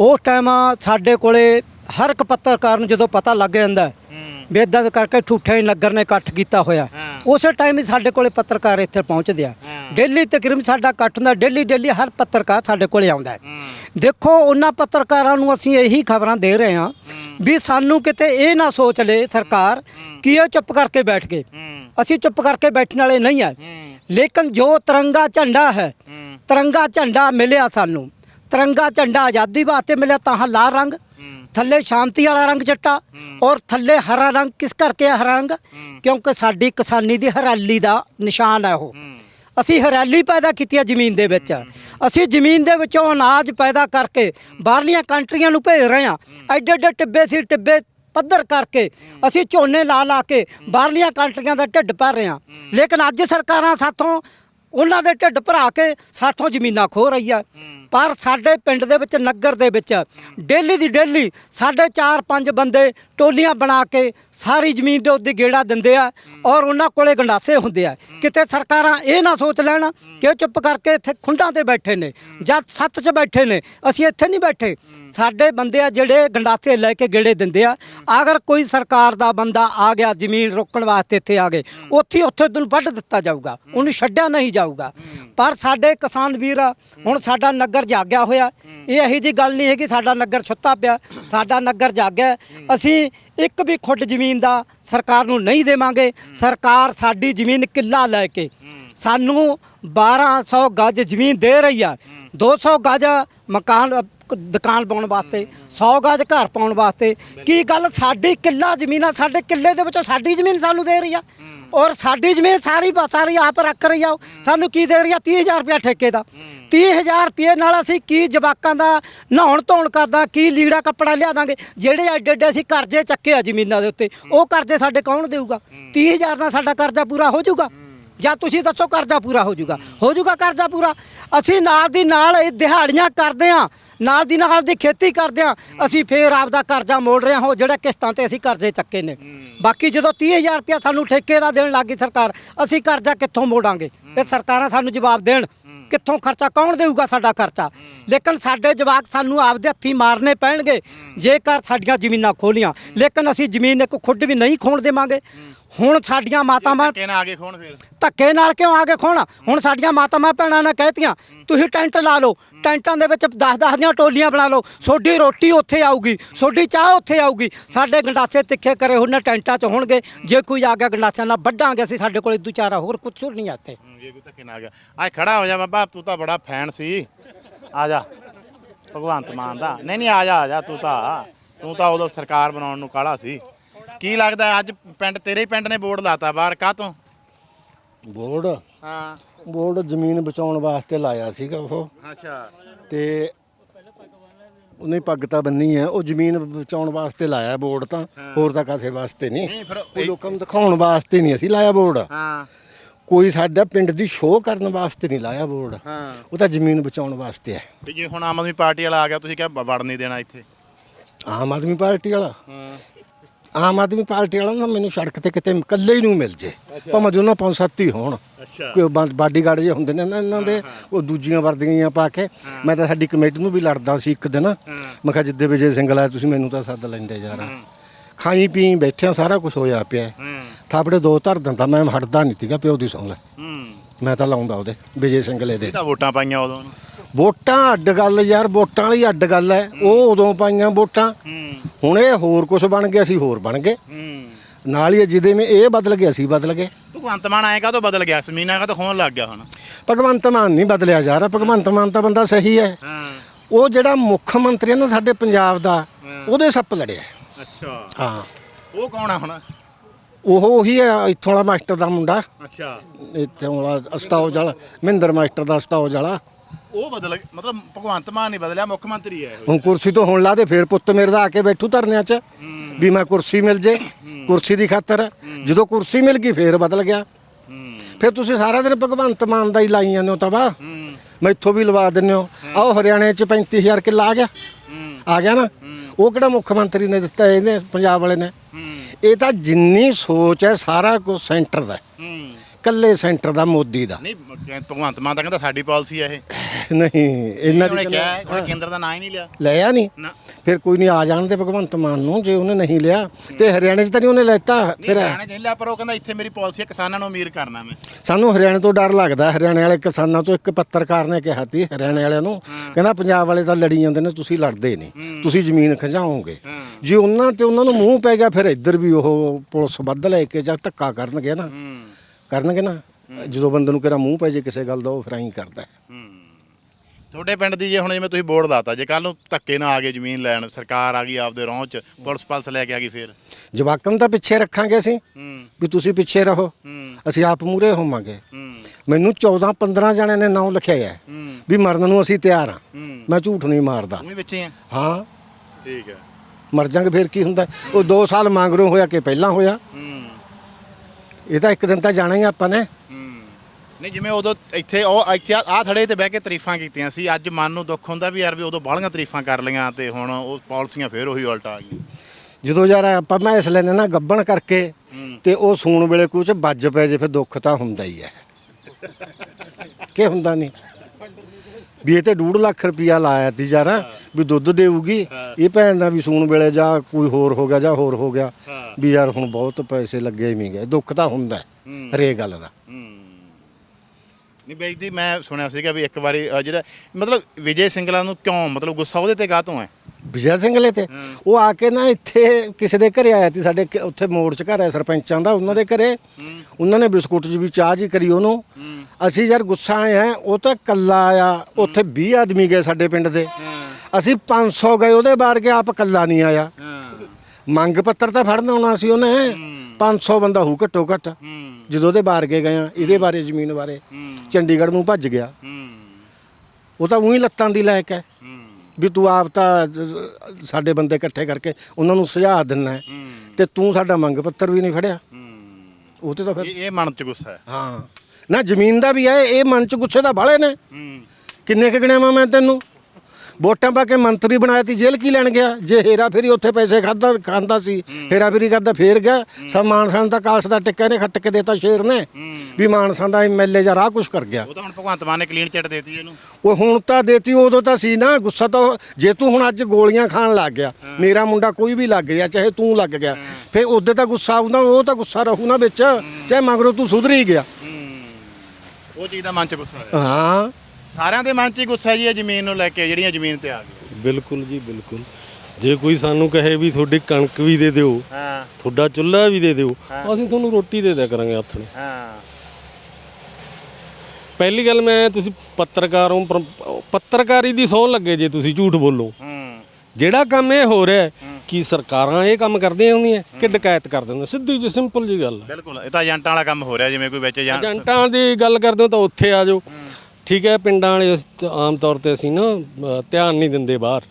ਉਸ ਟਾਈਮ ਸਾਡੇ ਕੋਲੇ ਹਰ ਇੱਕ ਪੱਤਰਕਾਰ ਨੂੰ ਜਦੋਂ ਪਤਾ ਲੱਗ ਜਾਂਦਾ ਹੈ ਹੂੰ। ਵੀ ਦੇ ਕਰਕੇ ਠੂਠੇ ਨਗਰ ਨੇ ਇਕੱਠ ਕੀਤਾ ਹੋਇਆ। ਉਸੇ ਟਾਈਮ ਹੀ ਸਾਡੇ ਕੋਲੇ ਪੱਤਰਕਾਰ ਇੱਥੇ ਪਹੁੰਚਦੇ ਆ। ਡੇਲੀ ਤਕਰੀਬਨ ਸਾਡਾ ਇਕੱਠ ਹੁੰਦਾ ਡੇਲੀ ਡੇਲੀ ਹਰ ਪੱਤਰਕਾਰ ਸਾਡੇ ਕੋਲੇ ਆਉਂਦਾ ਹੈ। ਦੇਖੋ ਉਹਨਾਂ ਪੱਤਰਕਾਰਾਂ ਨੂੰ ਅਸੀਂ ਇਹੀ ਖਬਰਾਂ ਦੇ ਰਹੇ ਹਾਂ ਵੀ ਸਾਨੂੰ ਕਿਤੇ ਇਹ ਨਾ ਸੋਚ ਲੇ ਸਰਕਾਰ ਕਿ ਇਹ ਚੁੱਪ ਕਰਕੇ ਬੈਠ ਗਏ। ਅਸੀਂ ਚੁੱਪ ਕਰਕੇ ਬੈਠਣ ਵਾਲੇ ਨਹੀਂ ਆ। ਲੇਕਿਨ ਜੋ ਤਿਰੰਗਾ ਝੰਡਾ ਹੈ ਤਿਰੰਗਾ ਝੰਡਾ ਮਿਲਿਆ ਸਾਨੂੰ ਤਿਰੰਗਾ ਝੰਡਾ ਆਜ਼ਾਦੀ ਵਾਸਤੇ ਮਿਲਿਆ ਤਾਂ ਲਾਲ ਰੰਗ। ਥੱਲੇ ਸ਼ਾਂਤੀ ਵਾਲਾ ਰੰਗ ਚਿੱਟਾ ਔਰ ਥੱਲੇ ਹਰਾ ਰੰਗ ਕਿਸ ਕਰਕੇ ਹੈ ਹਰਾ ਰੰਗ? ਕਿਉਂਕਿ ਸਾਡੀ ਕਿਸਾਨੀ ਦੀ ਹਰਿਆਲੀ ਦਾ ਨਿਸ਼ਾਨ ਹੈ ਉਹ। ਅਸੀਂ ਹਰਿਆਲੀ ਪੈਦਾ ਕੀਤੀ ਹੈ ਜ਼ਮੀਨ ਦੇ ਵਿੱਚ। ਅਸੀਂ ਜ਼ਮੀਨ ਦੇ ਵਿੱਚੋਂ ਅਨਾਜ ਪੈਦਾ ਕਰਕੇ ਬਾਹਰਲੀਆਂ ਕੰਟਰੀਆਂ ਨੂੰ ਭੇਜ ਰਹੇ ਹਾਂ। ਐਡੇ ਐਡੇ ਟਿੱਬੇ ਸੀ ਟਿੱਬੇ ਪੱਧਰ ਕਰਕੇ ਅਸੀਂ ਝੋਨੇ ਲਾ ਲਾ ਕੇ ਬਾਹਰਲੀਆਂ ਕੰਟਰੀਆਂ ਦਾ ਢਿੱਡ ਭਰ ਰਹੇ ਹਾਂ। ਲੇਕਿਨ ਅੱਜ ਸਰਕਾਰਾਂ ਸਾਥੋਂ ਉਹਨਾਂ ਦੇ ਢਿੱਡ ਭਰਾ ਕੇ ਸਾਥੋਂ ਜ਼ਮੀਨਾਂ ਖੋ ਰਹੀ ਆ। ਪਰ ਸਾਡੇ ਪਿੰਡ ਦੇ ਵਿੱਚ ਨਗਰ ਦੇ ਵਿੱਚ ਡੇਲੀ ਦੀ ਡੇਲੀ ਸਾਡੇ 4-5 ਬੰਦੇ ਟੋਲੀਆਂ ਬਣਾ ਕੇ ਸਾਰੀ ਜ਼ਮੀਨ ਦੇ ਉੱਤੇ ਗੇੜਾ ਦਿੰਦੇ ਆ ਔਰ ਉਹਨਾਂ ਕੋਲੇ ਗੰਡਾਸੇ ਹੁੰਦੇ ਆ। ਕਿਤੇ ਸਰਕਾਰਾਂ ਇਹ ਨਾ ਸੋਚ ਲੈਣ ਕਿ ਉਹ ਚੁੱਪ ਕਰਕੇ ਇੱਥੇ ਖੁੰਡਾਂ ਤੇ ਬੈਠੇ ਨੇ ਜਾਂ ਸੱਤ 'ਚ ਬੈਠੇ ਨੇ। ਅਸੀਂ ਇੱਥੇ ਨਹੀਂ ਬੈਠੇ। ਸਾਡੇ ਬੰਦੇ ਆ ਜਿਹੜੇ ਗੰਡਾਸੇ ਲੈ ਕੇ ਗੇੜੇ ਦਿੰਦੇ ਆ। ਅਗਰ ਕੋਈ ਸਰਕਾਰ ਦਾ ਬੰਦਾ ਆ ਗਿਆ, ਜ਼ਮੀਨ ਰੋਕਣ ਵਾਸਤੇ ਇੱਥੇ ਆ ਗਏ, ਉੱਥੇ ਉੱਥੇ ਨੂੰ ਵੱਢ ਦਿੱਤਾ ਜਾਊਗਾ। ਉਹਨੂੰ ਛੱਡਿਆ ਨਹੀਂ ਜਾਊਗਾ। ਪਰ ਸਾਡੇ ਕਿਸਾਨ ਵੀਰ ਹੁਣ ਸਾਡਾ ਨਗਰ ਜਾਗਿਆ ਹੋਇਆ। ਇਹ ਇਹੀ ਜੀ ਗੱਲ ਨਹੀਂ ਹੈ ਕਿ ਸਾਡਾ ਨਗਰ ਸੁੱਤਾ ਪਿਆ, ਸਾਡਾ ਨਗਰ ਜਾਗਿਆ। ਅਸੀਂ ਇੱਕ ਵੀ ਖੁੱਡ ਜ਼ਮੀਨ ਦਾ ਸਰਕਾਰ ਨੂੰ ਨਹੀਂ ਦੇਵਾਂਗੇ। ਸਰਕਾਰ ਸਾਡੀ ਜ਼ਮੀਨ ਕਿੱਲਾ ਲੈ ਕੇ ਸਾਨੂੰ 1200 ਗਜ ਜ਼ਮੀਨ ਦੇ ਰਹੀ ਆ। 200 ਗਜ ਮਕਾਨ, ਦੁਕਾਨ ਪਾਉਣ ਵਾਸਤੇ 100 ਗਜ ਘਰ ਪਾਉਣ ਵਾਸਤੇ। ਕੀ ਗੱਲ ਸਾਡੀ ਕਿੱਲਾ ਜ਼ਮੀਨ ਆ? ਸਾਡੇ ਕਿੱਲੇ ਦੇ ਵਿੱਚੋਂ ਸਾਡੀ ਜ਼ਮੀਨ ਸਾਨੂੰ ਦੇ ਰਹੀ ਆ? ਔਰ ਸਾਡੀ ਜ਼ਮੀਨ ਸਾਰੀ ਬ- ਸਾਰੀ ਆਪ ਰੱਖ ਰਹੀ ਆ। ਉਹ। ਸਾਨੂੰ ਕੀ ਦੇ ਰਹੀ ਆ? 30000 ਰੁਪਇਆ ਠੇਕੇ ਦਾ। 30000 ਰੁਪਏ ਨਾਲ ਅਸੀਂ ਕੀ ਜਵਾਕਾਂ ਦਾ ਨਹਾਉਣ ਧੋਣ ਕਰਦਾ, ਕੀ ਲੀੜਾ ਕੱਪੜਾ ਲਿਆ ਦਾਂਗੇ ਜਿਹੜੇ ਐਡੇ ਐਡੇ ਅਸੀਂ ਕਰਜ਼ੇ ਚੱਕੇ ਆ ਜ਼ਮੀਨਾਂ ਦੇ ਉੱਤੇ, ਉਹ ਕਰਜ਼ੇ ਸਾਡੇ ਕੌਣ ਦੇਊਗਾ? 30000 ਨਾਲ ਸਾਡਾ ਕਰਜ਼ਾ ਪੂਰਾ ਹੋ ਜਾਊਗਾ। ਜਾਂ ਤੁਸੀਂ ਦੱਸੋ ਕਰਜ਼ਾ ਪੂਰਾ ਹੋ ਜਾਊਗਾ। ਹੋ ਜਾਊਗਾ ਕਰਜ਼ਾ ਪੂਰਾ। ਅਸੀਂ ਨਾਲ ਦੀ ਨਾਲ ਇਹ ਦਿਹਾੜੀਆਂ ਕਰਦੇ ਆ ਨਾਲ ਦੀ ਨਾਲ ਦੀ ਖੇਤੀ ਕਰਦੇ ਆ ਅਸੀਂ ਫੇਰ ਆਪਦਾ ਕਰਜ਼ਾ ਮੋੜ ਰਹੇ ਹਾਂ। ਉਹ ਜਿਹੜਾ ਕਿਸ਼ਤਾਂ ਤੇ ਅਸੀਂ ਕਰਜ਼ੇ ਚੱਕੇ ਨੇ। ਬਾਕੀ ਜਦੋਂ 30000 ਰੁਪਇਆ ਸਾਨੂੰ ਠੇਕੇ ਦਾ ਦੇਣ ਲੱਗੀ ਸਰਕਾਰ, ਅਸੀਂ ਕਰਜ਼ਾ ਕਿੱਥੋਂ ਮੋੜਾਂਗੇ? ਇਹ ਸਰਕਾਰਾਂ ਸਾਨੂੰ ਜਵਾਬ ਦੇਣ। ਕਿੱਥੋਂ ਖਰਚਾ ਕੌਣ ਦੇਊਗਾ ਸਾਡਾ ਖਰਚਾ? ਲੇਕਿਨ ਸਾਡੇ ਜਵਾਕ ਸਾਨੂੰ ਆਪਦੇ ਹੱਥੀ ਮਾਰਨੇ ਪੈਣਗੇ। ਜੇਕਰ ਸਾਡੀਆਂ ਜ਼ਮੀਨਾਂ ਖੋਲੀਆਂ। ਲੇਕਿਨ ਅਸੀਂ ਜ਼ਮੀਨ ਇੱਕ ਖੁੱਡ ਵੀ ਨਹੀਂ ਖੋਣ ਦੇਵਾਂਗੇ। ਹੁਣ ਸਾਡੀਆਂ ਮਾਤਾਵਾਂ ਧੱਕੇ ਨਾਲ ਆ ਕੇ ਖੋਣ ਫਿਰ। ਧੱਕੇ ਨਾਲ ਕਿਉਂ ਆ ਕੇ ਖੋਣਾ? ਹੁਣ ਸਾਡੀਆਂ ਮਾਤਾਵਾਂ ਭੈਣਾਂ ਨੇ ਕਹਿਤੀਆਂ ਤੁਸੀਂ ਟੈਂਟ ਲਾ ਲਓ। ਟੈਂਟਾਂ ਦੇ ਵਿੱਚ 10-10 ਦੀਆਂ ਟੋਲੀਆਂ ਬਣਾ ਲਓ। ਤੁਹਾਡੀ ਰੋਟੀ ਉੱਥੇ ਆਊਗੀ ਤੁਹਾਡੀ ਚਾਹ ਉੱਥੇ ਆਊਗੀ। ਸਾਡੇ ਗੰਡਾਸੇ ਤਿੱਖੇ ਕਰੇ ਹੋਣੇ ਟੈਂਟਾਂ 'ਚ ਹੋਣਗੇ। ਜੇ ਕੋਈ ਆ ਗਿਆ ਗੰਡਾਸਿਆਂ ਨਾਲ ਵੱਢਾਂਗੇ ਅਸੀਂ ਸਾਡੇ ਕੋਲ ਇਦੂ ਚਾਰਾ ਹੋਰ ਕੁਛ ਨਹੀਂ ਆ ਇੱਥੇ। ਹੂੰ, ਕੋਈ ਧੱਕੇ ਨਾਲ ਆ ਗਿਆ। ਆ ਖੜਾ ਹੋ ਜਾ ਬਾਬਾ ਤੂੰ ਤਾਂ ਬੜਾ ਫੈਨ ਸੀ। ਆ ਜਾ। ਭਗਵੰਤ ਮਾਨ ਦਾ। ਨਹੀਂ ਨਹੀਂ ਆ ਜਾ ਆ ਜਾ ਤੂੰ ਤਾਂ। ਤੂੰ ਤਾਂ ਉਦੋਂ ਸਰਕਾਰ ਬਣਾਉਣ ਨੂੰ ਕਾਲਾ ਸੀ। ਕੀ ਲੱਗਦਾ ਅੱਜ ਪਿੰਡ ਤੇਰੇ ਹੀ ਪਿੰਡ ਨੇ ਬੋਰਡ ਲਾਤਾ ਬਾਹਰ ਕਾਹ ਤੋਂ ਬੋਰਡ? ਹਾਂ। ਬੋਰਡ ਜ਼ਮੀਨ ਬਚਾਉਣ ਵਾਸਤੇ ਲਾਇਆ ਸੀਗਾ ਉਹ। ਅੱਛਾ। ਤੇ ਉਹਨੇ ਪੱਗ ਤਾਂ ਬੰਨੀ ਹੈ। ਉਹ ਜ਼ਮੀਨ ਬਚਾਉਣ ਵਾਸਤੇ ਲਾਇਆ ਬੋਰਡ ਤਾਂ। ਹੋਰ ਤਾਂ ਕਾਸੇ ਵਾਸਤੇ ਨਹੀਂ। ਨਹੀਂ ਫਿਰ ਉਹ ਲੋਕਾਂ ਨੂੰ ਦਿਖਾਉਣ ਵਾਸਤੇ ਨਹੀਂ ਅਸੀਂ ਲਾਇਆ ਬੋਰਡ। ਹਾਂ। ਕੋਈ ਸਾਡਾ ਪਿੰਡ ਦੀ ਸ਼ੋਅ ਕਰਨ ਵਾਸਤੇ ਨਹੀਂ ਲਾਇਆ ਬੋਰਡ। ਹਾਂ। ਉਹ ਤਾਂ ਜ਼ਮੀਨ ਬਚਾਉਣ ਵਾਸਤੇ ਹੈ। ਤੇ ਜੇ ਹੁਣ ਆਮ ਆਦਮੀ ਪਾਰਟੀ ਵਾਲਾ ਆ ਗਿਆ ਤੁਸੀਂ ਕਿਹਾ ਵੜ ਨਹੀਂ ਦੇਣਾ ਇੱਥੇ? ਆਮ ਆਦਮੀ ਪਾਰਟੀ ਵਾਲਾ? ਹਾਂ। ਆਮ ਆਦਮੀ ਪਾਰਟੀ ਵਾਲਾ ਨਾ ਮੈਨੂੰ ਸੜਕ ਤੇ ਕਿਤੇ ਇਕੱਲੇ ਹੀ ਨੂੰ ਮਿਲ ਜੇ। ਭਾਵੇਂ ਦੋਨਾਂ ਪੰਜ ਸੱਤ ਹੀ ਹੋਣ। ਅੱਛਾ। ਕੋਈ ਬਾਡੀਗਾਰਡ ਜੇ ਹੁੰਦੇ ਨੇ ਨਾ ਇਹਨਾਂ ਦੇ ਉਹ ਦੂਜੀਆਂ ਵਰਦੀਆਂ ਪਾ ਕੇ। ਮੈਂ ਤਾਂ ਸਾਡੀ ਕਮੇਟੀ ਨੂੰ ਵੀ ਲੜਦਾ ਸੀ ਇੱਕ ਦਿਨ। ਮੈਂ ਕਿਹਾ ਜਿੱਦੇ ਵਿਜੇ ਸਿੰਗਲ ਆਇਆ ਤੁਸੀਂ ਮੈਨੂੰ ਤਾਂ ਸੱਦ ਲੈਂਦੇ ਯਾਰ। ਖਾਈ ਪੀ ਬੈਠਿਆ ਸਾਰਾ ਕੁਝ ਹੋਇਆ ਪਿਆ। ਥਾਪੜੇ ਦੋ ਧਰ ਦਿੰਦਾ ਮੈਂ ਹਟਦਾ ਨਹੀਂ ਸੀਗਾ ਪਿਓ ਦੀ ਸੁਣ ਲੈ। ਮੈਂ ਤਾਂ ਲਾਉਂਦਾ ਉਹਦੇ ਵਿਜੇ ਸਿੰਗਲੇ ਦੇ। ਇਹ ਤਾਂ ਵੋਟਾਂ ਪਾਈਆਂ ਉਦੋਂ। ਵੋਟਾਂ ਅੱਡ ਗੱਲ ਯਾਰ ਵੋਟਾਂ ਵਾਲੀ ਅੱਡ ਗੱਲ ਹੈ। ਉਹ ਉਦੋਂ ਪਾਈਆਂ ਵੋਟਾਂ। ਹੁਣ ਇਹ ਹੋਰ ਕੁਝ ਬਣ ਗਿਆ ਅਸੀਂ ਹੋਰ ਬਣ ਗਏ। ਹੂੰ। ਨਾਲ ਹੀ ਜਿਹਦੇ ਵਿੱਚ ਇਹ ਬਦਲ ਗਿਆ ਅਸੀਂ ਬਦਲ ਗਏ। ਭਗਵੰਤ ਮਾਨ ਆਏਗਾ ਤਾਂ ਬਦਲ ਗਿਆ? ਜ਼ਮੀਨਾਂ ਕਾ ਤਾਂ ਖੋਣ ਲੱਗ ਗਿਆ ਹੁਣ? ਭਗਵੰਤ ਮਾਨ ਨਹੀਂ ਬਦਲਿਆ ਜਾ ਰਿਹਾ। ਭਗਵੰਤ ਮਾਨ ਤਾਂ ਬੰਦਾ ਸਹੀ ਹੈ। ਹਾਂ। ਉਹ ਜਿਹੜਾ ਮੁੱਖ ਮੰਤਰੀ ਹੈ ਨਾ ਸਾਡੇ ਪੰਜਾਬ ਦਾ ਉਹਦੇ ਸੱਪ ਲੜਿਆ ਅੱਛਾ। ਹਾਂ। ਉਹ ਕੌਣ ਆ ਹੁਣ? ਉਹ ਉਹੀ ਹੈ ਇੱਥੋਂ ਵਾਲਾ ਮਾਸਟਰ ਦਾ ਮੁੰਡਾ। ਅੱਛਾ। ਇੱਥੋਂ ਵਾਲਾ ਅਸਤਾਉਜ ਵਾਲਾ ਮਹਿੰਦਰ ਮਾਸਟਰ ਦਾ ਅਸਤਾਉਜ ਵਾਲਾ। ਉਹ ਬਦਲ ਮਤਲਬ ਭਗਵੰਤ ਮਾਨ ਨਹੀਂ ਬਦਲਿਆ ਮੁੱਖ ਮੰਤਰੀ ਹੈ ਹੁਣ ਕੁਰਸੀ ਤੋਂ ਹੁਣ ਲਾ ਦੇ ਫੇਰ ਪੁੱਤ ਮੇਰੇ ਦਾ ਆ ਕੇ ਬੈਠੂ ਧਰਨਿਆਂ 'ਚ। ਵੀ ਮੈਂ ਕੁਰਸੀ ਮਿਲ ਜੇ ਕੁਰਸੀ ਦੀ ਖਾਤਰ। ਜਦੋਂ ਕੁਰਸੀ ਮਿਲ ਗਈ ਫੇਰ ਬਦਲ ਗਿਆ। ਫਿਰ ਤੁਸੀਂ ਸਾਰਾ ਦਿਨ ਭਗਵੰਤ ਮਾਨ ਦਾ ਹੀ ਲਾਈ ਜਾਂਦੇ ਹੋ ਤਵਾ। ਮੈਥੋਂ ਵੀ ਲਵਾ ਦਿੰਦੇ ਹੋ। ਆਓ ਹਰਿਆਣੇ 'ਚ 35000 ਕਿੱਲਾ ਆ ਗਿਆ। ਆ ਗਿਆ ਨਾ? ਉਹ ਕਿਹੜਾ ਮੁੱਖ ਮੰਤਰੀ ਨੇ ਦਿੱਤਾ ਇਹਨੇ ਪੰਜਾਬ ਵਾਲੇ ਨੇ? ਇਹ ਤਾਂ ਜਿੰਨੀ ਸੋਚ ਹੈ ਸਾਰਾ ਕੁਝ ਸੈਂਟਰ ਦਾ ਹੈ। ਕੱਲੇ ਸੈਂਟਰ ਦਾ ਮੋਦੀ ਦਾ। ਨਹੀਂ ਭਗਵੰਤ ਮਾਨ ਤਾਂ ਕਹਿੰਦਾ ਸਾਡੀ ਪਾਲਿਸੀ ਹੈ ਇਹ। ਨਹੀਂ ਇਹਨਾਂ ਉਹਨੇ ਦੀ ਕਿਹਾ ਹੈ, ਉਹਨੇ ਕੇਂਦਰ ਦਾ ਨਾਂ ਹੀ ਨਹੀਂ ਲਿਆ। ਲਿਆ ਨਹੀਂ। ਨਾ। ਫਿਰ ਕੋਈ ਨਹੀਂ ਆ ਜਾਣ ਦੇ ਭਗਵੰਤ ਮਾਨ ਨੂੰ ਜੇ ਉਹਨੇ ਨਹੀਂ ਲਿਆ ਤੇ ਹਰਿਆਣੇ 'ਚ ਤਾਂ ਨਹੀਂ ਉਹਨੇ ਲੈਤਾ ਨਹੀਂ ਫਿਰ ਹਰਿਆਣੇ 'ਚ ਨਹੀਂ ਲਿਆ ਪਰ ਉਹ ਕਹਿੰਦਾ ਇੱਥੇ ਮੇਰੀ ਪਾਲਿਸੀ ਹੈ ਕਿਸਾਨਾਂ ਨੂੰ ਅਮੀਰ ਕਰਨਾ ਮੈਂ। ਸਾਨੂੰ ਹਰਿਆਣੇ ਤੋਂ ਡਰ ਲੱਗਦਾ ਹਰਿਆਣੇ ਵਾਲੇ ਕਿਸਾਨਾਂ ਤੋਂ ਇੱਕ ਪੱਤਰਕਾਰ ਨੇ ਕਿਹਾ ਸੀ ਹਰਿਆਣੇ ਵਾਲਿਆਂ ਨੂੰ ਕਹਿੰਦਾ ਪੰਜਾਬ ਵਾਲੇ ਤਾਂ ਲੜੀ ਜਾਂਦੇ ਨੇ ਤੁਸੀਂ ਲੜਦੇ ਨਹੀਂ। ਤੁਸੀਂ ਜ਼ਮੀਨ ਖੰਜਾਓਗੇ ਜੇ ਉਹਨਾਂ ਤੇ ਉਹਨਾਂ ਨੂੰ ਮੂੰਹ ਪੈ ਗਿਆ ਫਿਰ ਇੱਧਰ ਵੀ ਉਹ ਪੁਲਿਸ ਵੱਧ ਲੈ ਕੇ ਜਾਂ ਧੱਕਾ ਕਰਨਗੇ ਨਾ। ਕਰਨਗੇ ਨਾ ਜਦੋਂ ਬੰਦੇ ਨੂੰ ਕਿਹੜਾ ਮੂੰਹ ਪੈ ਜੇ ਕਿਸੇ ਗੱਲ ਦਾ ਉਹ ਫਿਰ ਐਂ ਕਰਦਾ ਹੈ। ਤੁਹਾਡੇ ਪਿੰਡ ਦੀ ਜੇ ਹੁਣ ਜਿਵੇਂ ਤੁਸੀਂ ਬੋਰਡ ਲਾਤਾ ਜੇ ਕੱਲ ਨੂੰ ਧੱਕੇ ਨਾ ਆ ਗਏ ਜ਼ਮੀਨ ਲੈਣ ਸਰਕਾਰ ਆ ਗਈ ਆਪਦੇ ਰੌਂ 'ਚ ਪੁਲਿਸ ਪਲਸ ਲੈ ਕੇ ਆ ਗਈ ਫੇਰ? ਜਵਾਕਾਂ ਨੂੰ ਤਾਂ ਪਿੱਛੇ ਰੱਖਾਂਗੇ ਅਸੀਂ ਹੂੰ। ਵੀ ਤੁਸੀਂ ਪਿੱਛੇ ਰਹੋ। ਹੂੰ। ਅਸੀਂ ਆਪ ਮੂਰੇ ਹੋਵਾਂਗੇ। ਹੂੰ। ਮੈਨੂੰ 14 15 ਜਣਿਆਂ ਨੇ ਨਾਮ ਲਿਖਿਆ ਹੈ ਹੂੰ। ਵੀ ਮਰਨ ਨੂੰ ਅਸੀਂ ਤਿਆਰ ਹਾਂ। ਹੂੰ। ਮੈਂ ਝੂਠ ਨਹੀਂ ਮਾਰਦਾ। ਉਹ ਵਿੱਚੇ ਆ। ਹਾਂ। ਠੀਕ ਹੈ। ਮਰ ਜਾਾਂਗੇ ਫਿਰ ਕੀ ਹੁੰਦਾ? ਉਹ 2 ਸਾਲ ਮੰਗਰੋਂ ਹੋਇਆ ਕਿ ਪਹਿਲਾਂ ਹੋਇਆ? ਹੂੰ। ਇਹ ਤਾਂ ਇੱਕ ਦਿਨ ਤਾਂ ਜਾਣਾ ਹੀ ਆਪਾਂ ਨੇ। ਹੂੰ। ਨਹੀਂ ਜਿਵੇਂ ਉਦੋਂ ਇੱਥੇ ਉਹ ਇੱਥੇ ਆ ਥੜੇ ਤੇ ਬਹਿ ਕੇ ਤਾਰੀਫਾਂ ਕੀਤੀਆਂ ਸੀ। ਅੱਜ ਮਨ ਨੂੰ ਦੁੱਖ ਹੁੰਦਾ ਵੀ ਯਾਰ ਵੀ ਉਦੋਂ ਬਾਹਲੀਆਂ ਤਾਰੀਫਾਂ ਕਰ ਲਈਆਂ ਤੇ ਹੁਣ ਉਹ ਪਾਲਿਸੀਆਂ ਫੇਰ ਉਹੀ ਉਲਟ ਆ ਗਈਆਂ। ਜਦੋਂ ਯਾਰ ਆਪਾਂ ਮੈਂ ਇਸ ਲੈਨੇ ਨਾ ਗੱਬਣ ਕਰਕੇ। ਤੇ ਉਹ ਸੂਣ ਵੇਲੇ ਕੁਝ ਵੱਜ ਪਏ ਜੇ ਫਿਰ ਦੁੱਖ ਤਾਂ ਹੁੰਦਾ ਹੀ ਹੈ। ਕਿ ਹੁੰਦਾ ਨਹੀਂ। ਵੀ ਇਹ ਤੇ 2.5 ਲੱਖ ਰੁਪਇਆ ਲਾਇਆ ਤੀ ਯਾਰ ਵੀ ਦੁੱਧ ਦੇਊਗੀ। ਇਹ ਭੈਣ ਦਾ ਵੀ ਸੂਣ ਵੇਲੇ ਜਾਂ ਕੋਈ ਹੋਰ ਹੋ ਗਿਆ ਜਾਂ ਹੋਰ ਹੋ ਗਿਆ ਵੀ ਯਾਰ ਹੁਣ ਬਹੁਤ ਪੈਸੇ ਲੱਗੇ ਹੀ ਨਹੀਂ ਗਏ ਦੁੱਖ ਤਾਂ ਹੁੰਦਾ ਹੈ, ਹਰੇਕ ਗੱਲ ਦਾ। ਨਹੀਂ ਬੇਇੱਜ਼ਤੀ ਮੈਂ ਸੁਣਿਆ ਸੀਗਾ ਵੀ ਇੱਕ ਵਾਰੀ ਅ, ਜਿਹੜਾ ਮਤਲਬ ਵਿਜੇ ਸਿੰਗਲਾ ਨੂੰ ਕਿਉਂ ਮਤਲਬ ਗੁੱਸਾ ਉਹਦੇ ਤੇ ਕਾਹਤੋਂ ਹੈ? ਵਿਜੈ ਸਿੰਘਲੇ ਤੇ। ਉਹ ਆ ਕੇ ਨਾ ਇੱਥੇ ਕਿਸੇ ਦੇ ਘਰੇ ਆਇਆ ਸੀ ਸਾਡੇ ਕ- ਉੱਥੇ ਮੋੜ 'ਚ ਘਰ ਹੈ ਸਰਪੰਚਾਂ ਦਾ ਉਹਨਾਂ ਦੇ ਘਰੇ। ਉਹਨਾਂ ਨੇ ਬਿਸਕੁਟ 'ਚ ਵੀ ਚਾਹ ਜੀ ਕਰੀ ਉਹਨੂੰ। ਅਸੀਂ ਯਾਰ ਗੁੱਸਾ ਆਏ ਆ ਉਹ ਤਾਂ ਕੱਲਾ ਆਇਆ ਉੱਥੇ 20 ਆਦਮੀ ਗਏ ਸਾਡੇ ਪਿੰਡ ਦੇ। ਅਸੀਂ 500 ਗਏ ਉਹਦੇ ਬਾਹਰ ਕੇ ਆਪ ਕੱਲਾ ਨਹੀਂ ਆਇਆ। ਮੰਗ ਪੱਤਰ ਤਾਂ ਫੜਨ ਆਉਣਾ ਸੀ ਉਹਨੇ। 500 ਬੰਦਾ ਹੂ ਘੱਟੋ ਘੱਟ। ਜਦੋਂ ਉਹਦੇ ਬਾਹਰ ਕੇ ਗਏ ਆ ਇਹਦੇ ਬਾਰੇ ਜ਼ਮੀਨ ਬਾਰੇ। ਚੰਡੀਗੜ੍ਹ ਨੂੰ ਭੱਜ ਗਿਆ। ਉਹ ਤਾਂ ਉਹੀ ਲੱਤਾਂ ਦੀ ਲਾਇਕ ਹੈ। ਵੀ ਤੂੰ ਆਪ ਤਾਂ ਜ- ਸਾਡੇ ਬੰਦੇ ਇਕੱਠੇ ਕਰਕੇ ਉਹਨਾਂ ਨੂੰ ਸੁਝਾਅ ਦਿੰਨਾ ਹੈ ਤੇ ਤੂੰ ਸਾਡਾ ਮੰਗ ਪੱਤਰ ਵੀ ਨਹੀਂ ਫੜਿਆ। ਉਹ ਤੇ ਤਾਂ ਫਿਰ ਇਹ ਇਹ ਮਨ 'ਚ ਗੁੱਸਾ ਹੈ। ਹਾਂ। ਨਾ ਜ਼ਮੀਨ ਦਾ ਵੀ ਹੈ ਇਹ ਮਨ ਚ ਗੁੱਸੇ ਦਾ ਬਾਲੇ ਨੇ। ਕਿੰਨੇ ਕੁ ਗਿਣਿਆ ਮੈਂ ਤੈਨੂੰ? ਵੋਟਾਂ ਪਾ ਕੇ ਮੰਤਰੀ ਬਣਾਇਆ ਤੀ ਜੇਲ੍ਹ ਕੀ ਲੈਣ ਗਿਆ? ਜੇ ਹੇਰਾ ਫੇਰੀ ਉੱਥੇ ਪੈਸੇ ਖਾਦਾ ਖਾਂਦਾ ਸੀ ਹੇਰਾ ਫੇਰੀ ਕਰਦਾ ਫੇਰ ਗਿਆ। ਸਭ ਮਾਨਸਾਨ ਦਾ ਕਾਲਸ ਦਾ ਟਿੱਕਾ ਨੇ ਖੱਟ ਕੇ ਦੇਤਾ ਸ਼ੇਰ ਨੇ। ਵੀ ਮਾਨਸਾਨ ਦਾ ਐਮਐਲਏ ਜਾਂ ਰਾਹ ਕੁਛ ਕਰ ਗਿਆ। ਉਹ ਤਾਂ ਹੁਣ ਭਗਵੰਤ ਮਾਨ ਨੇ ਕਲੀਨ ਚਿੱਟ ਦੇਤੀ ਇਹਨੂੰ। ਉਹ ਹੁਣ ਤਾਂ ਦੇਤੀ ਉਦੋਂ ਤਾਂ ਸੀ ਨਾ ਗੁੱਸਾ ਤਾਂ ਜੇ ਤੂੰ ਹੁਣ ਅੱਜ ਗੋਲੀਆਂ ਖਾਣ ਲੱਗ ਗਿਆ ਮੇਰਾ ਮੁੰਡਾ ਕੋਈ ਵੀ ਲੱਗ ਗਿਆ ਚਾਹੇ ਤੂੰ ਲੱਗ ਗਿਆ ਫੇ ਉਹਦੇ ਤਾਂ ਗੁੱਸਾ ਆਉਂਦਾ ਉਹ ਤਾਂ ਗੁੱਸਾ ਰਹੂ ਨਾ ਵਿੱਚ। ਚਾਹੇ ਮਗਰੋਂ ਤੂੰ ਸੁਧਰ ਹੀ। ਗਿਆ ਉਹ ਚੀਜ਼ ਦਾ ਮਨ 'ਚ ਗੁੱਸਾ ਹਾਂ। ਸਾਰਿਆਂ ਦੇ ਮਨ 'ਚ ਹੀ ਗੁੱਸਾ ਜੀ ਇਹ ਜ਼ਮੀਨ ਨੂੰ ਲੈ ਕੇ ਜਿਹੜੀਆਂ ਜ਼ਮੀਨ ਤੇ ਆ ਗਏ ਬਿਲਕੁਲ ਜੀ ਬਿਲਕੁਲ। ਜੇ ਕੋਈ ਸਾਨੂੰ ਕਹੇ ਵੀ ਤੁਹਾਡੀ ਕਣਕ ਵੀ ਦੇ ਦਿਓ ਹਾਂ। ਤੁਹਾਡਾ ਚੁੱਲ੍ਹਾ ਵੀ ਦੇ ਦਿਓ ਅਸੀਂ ਤੁਹਾਨੂੰ ਰੋਟੀ ਦੇ ਦਿਆ ਕਰਾਂਗੇ ਹੱਥ ਨੇ ਹਾਂ। ਪਹਿਲੀ ਗੱਲ ਮੈਂ ਤੁਸੀਂ ਪੱਤਰਕਾਰ ਹੋ ਪਰ- ਪੱਤਰਕਾਰੀ ਦੀ ਸੌਂ ਲੱਗੇ ਜੇ ਤੁਸੀਂ ਝੂਠ ਬੋਲੋ। ਹੂੰ। ਜਿਹੜਾ ਕੰਮ ਇਹ ਹੋ ਰਿਹਾ ਹੈ, ਕੀ ਸਰਕਾਰਾਂ ਇਹ ਕੰਮ ਕਰਦੀਆਂ ਹੁੰਦੀਆਂ ਕਿ ਡਕੈਤ ਕਰ ਦਿੰਦੇ ਸਿੱਧੀ ਜੀ ਸਿੰਪਲ ਜੀ ਗੱਲ ਹੈ। ਬਿਲਕੁਲ ਇਹ ਤਾਂ ਏਜੰਟਾਂ ਵਾਲਾ ਕੰਮ ਹੋ ਰਿਹਾ ਜਿਵੇਂ ਕੋਈ ਵਿੱਚ ਏਜੰਟ ਏਜੰਟਾਂ ਦੀ ਗੱਲ ਕਰਦੇ ਹੋ ਤਾਂ ਉੱਥੇ ਆ ਜਾਓ। ਠੀਕ ਹੈ ਪਿੰਡਾਂ ਵਾਲੇ ਆਮ ਤੌਰ ਤੇ ਅਸੀਂ ਨਾ ਅ, ਧਿਆਨ ਨਹੀਂ ਦਿੰਦੇ ਬਾਹਰ।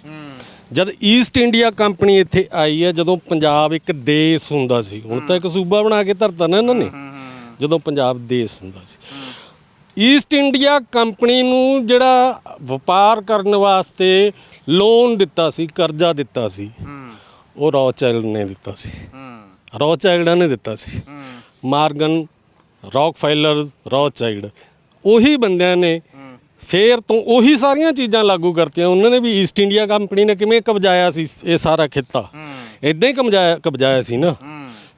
ਜਦ ਈਸਟ ਇੰਡੀਆ ਕੰਪਨੀ ਇੱਥੇ ਆਈ ਹੈ ਜਦੋਂ ਪੰਜਾਬ ਇੱਕ ਦੇਸ਼ ਹੁੰਦਾ ਸੀ ਹੁਣ ਤਾਂ ਇੱਕ ਸੂਬਾ ਬਣਾ ਕੇ ਧਰਤਾ ਨਾ ਇਹਨਾਂ ਨੇ। ਜਦੋਂ ਪੰਜਾਬ ਦੇਸ਼ ਹੁੰਦਾ ਸੀ। ਈਸਟ ਇੰਡੀਆ ਕੰਪਨੀ ਨੂੰ ਜਿਹੜਾ ਵਪਾਰ ਕਰਨ ਵਾਸਤੇ ਲੋਨ ਦਿੱਤਾ ਸੀ ਕਰਜ਼ਾ ਦਿੱਤਾ ਸੀ ਉਹ ਰੌਚਾਈਲਡ ਨੇ ਦਿੱਤਾ ਸੀ। ਰੌਚਾਈਲਡਾਂ ਨੇ ਦਿੱਤਾ ਸੀ। ਮਾਰਗਨ ਰੌਕਫੈਲਰ ਰੌਚਾਈਲਡ ਉਹੀ ਬੰਦਿਆਂ ਨੇ ਫੇਰ ਤੋਂ ਉਹੀ ਸਾਰੀਆਂ ਚੀਜ਼ਾਂ ਲਾਗੂ ਕਰਤੀਆਂ। ਉਹਨਾਂ ਨੇ ਵੀ ਈਸਟ ਇੰਡੀਆ ਕੰਪਨੀ ਨੇ ਕਿਵੇਂ ਕਬਜਾਇਆ ਸੀ ਇਹ ਸਾਰਾ ਖਿੱਤਾ। ਇਦਾਂ ਹੀ ਕਬਜਾਇਆ ਕਬਜਾਇਆ ਸੀ ਨਾ।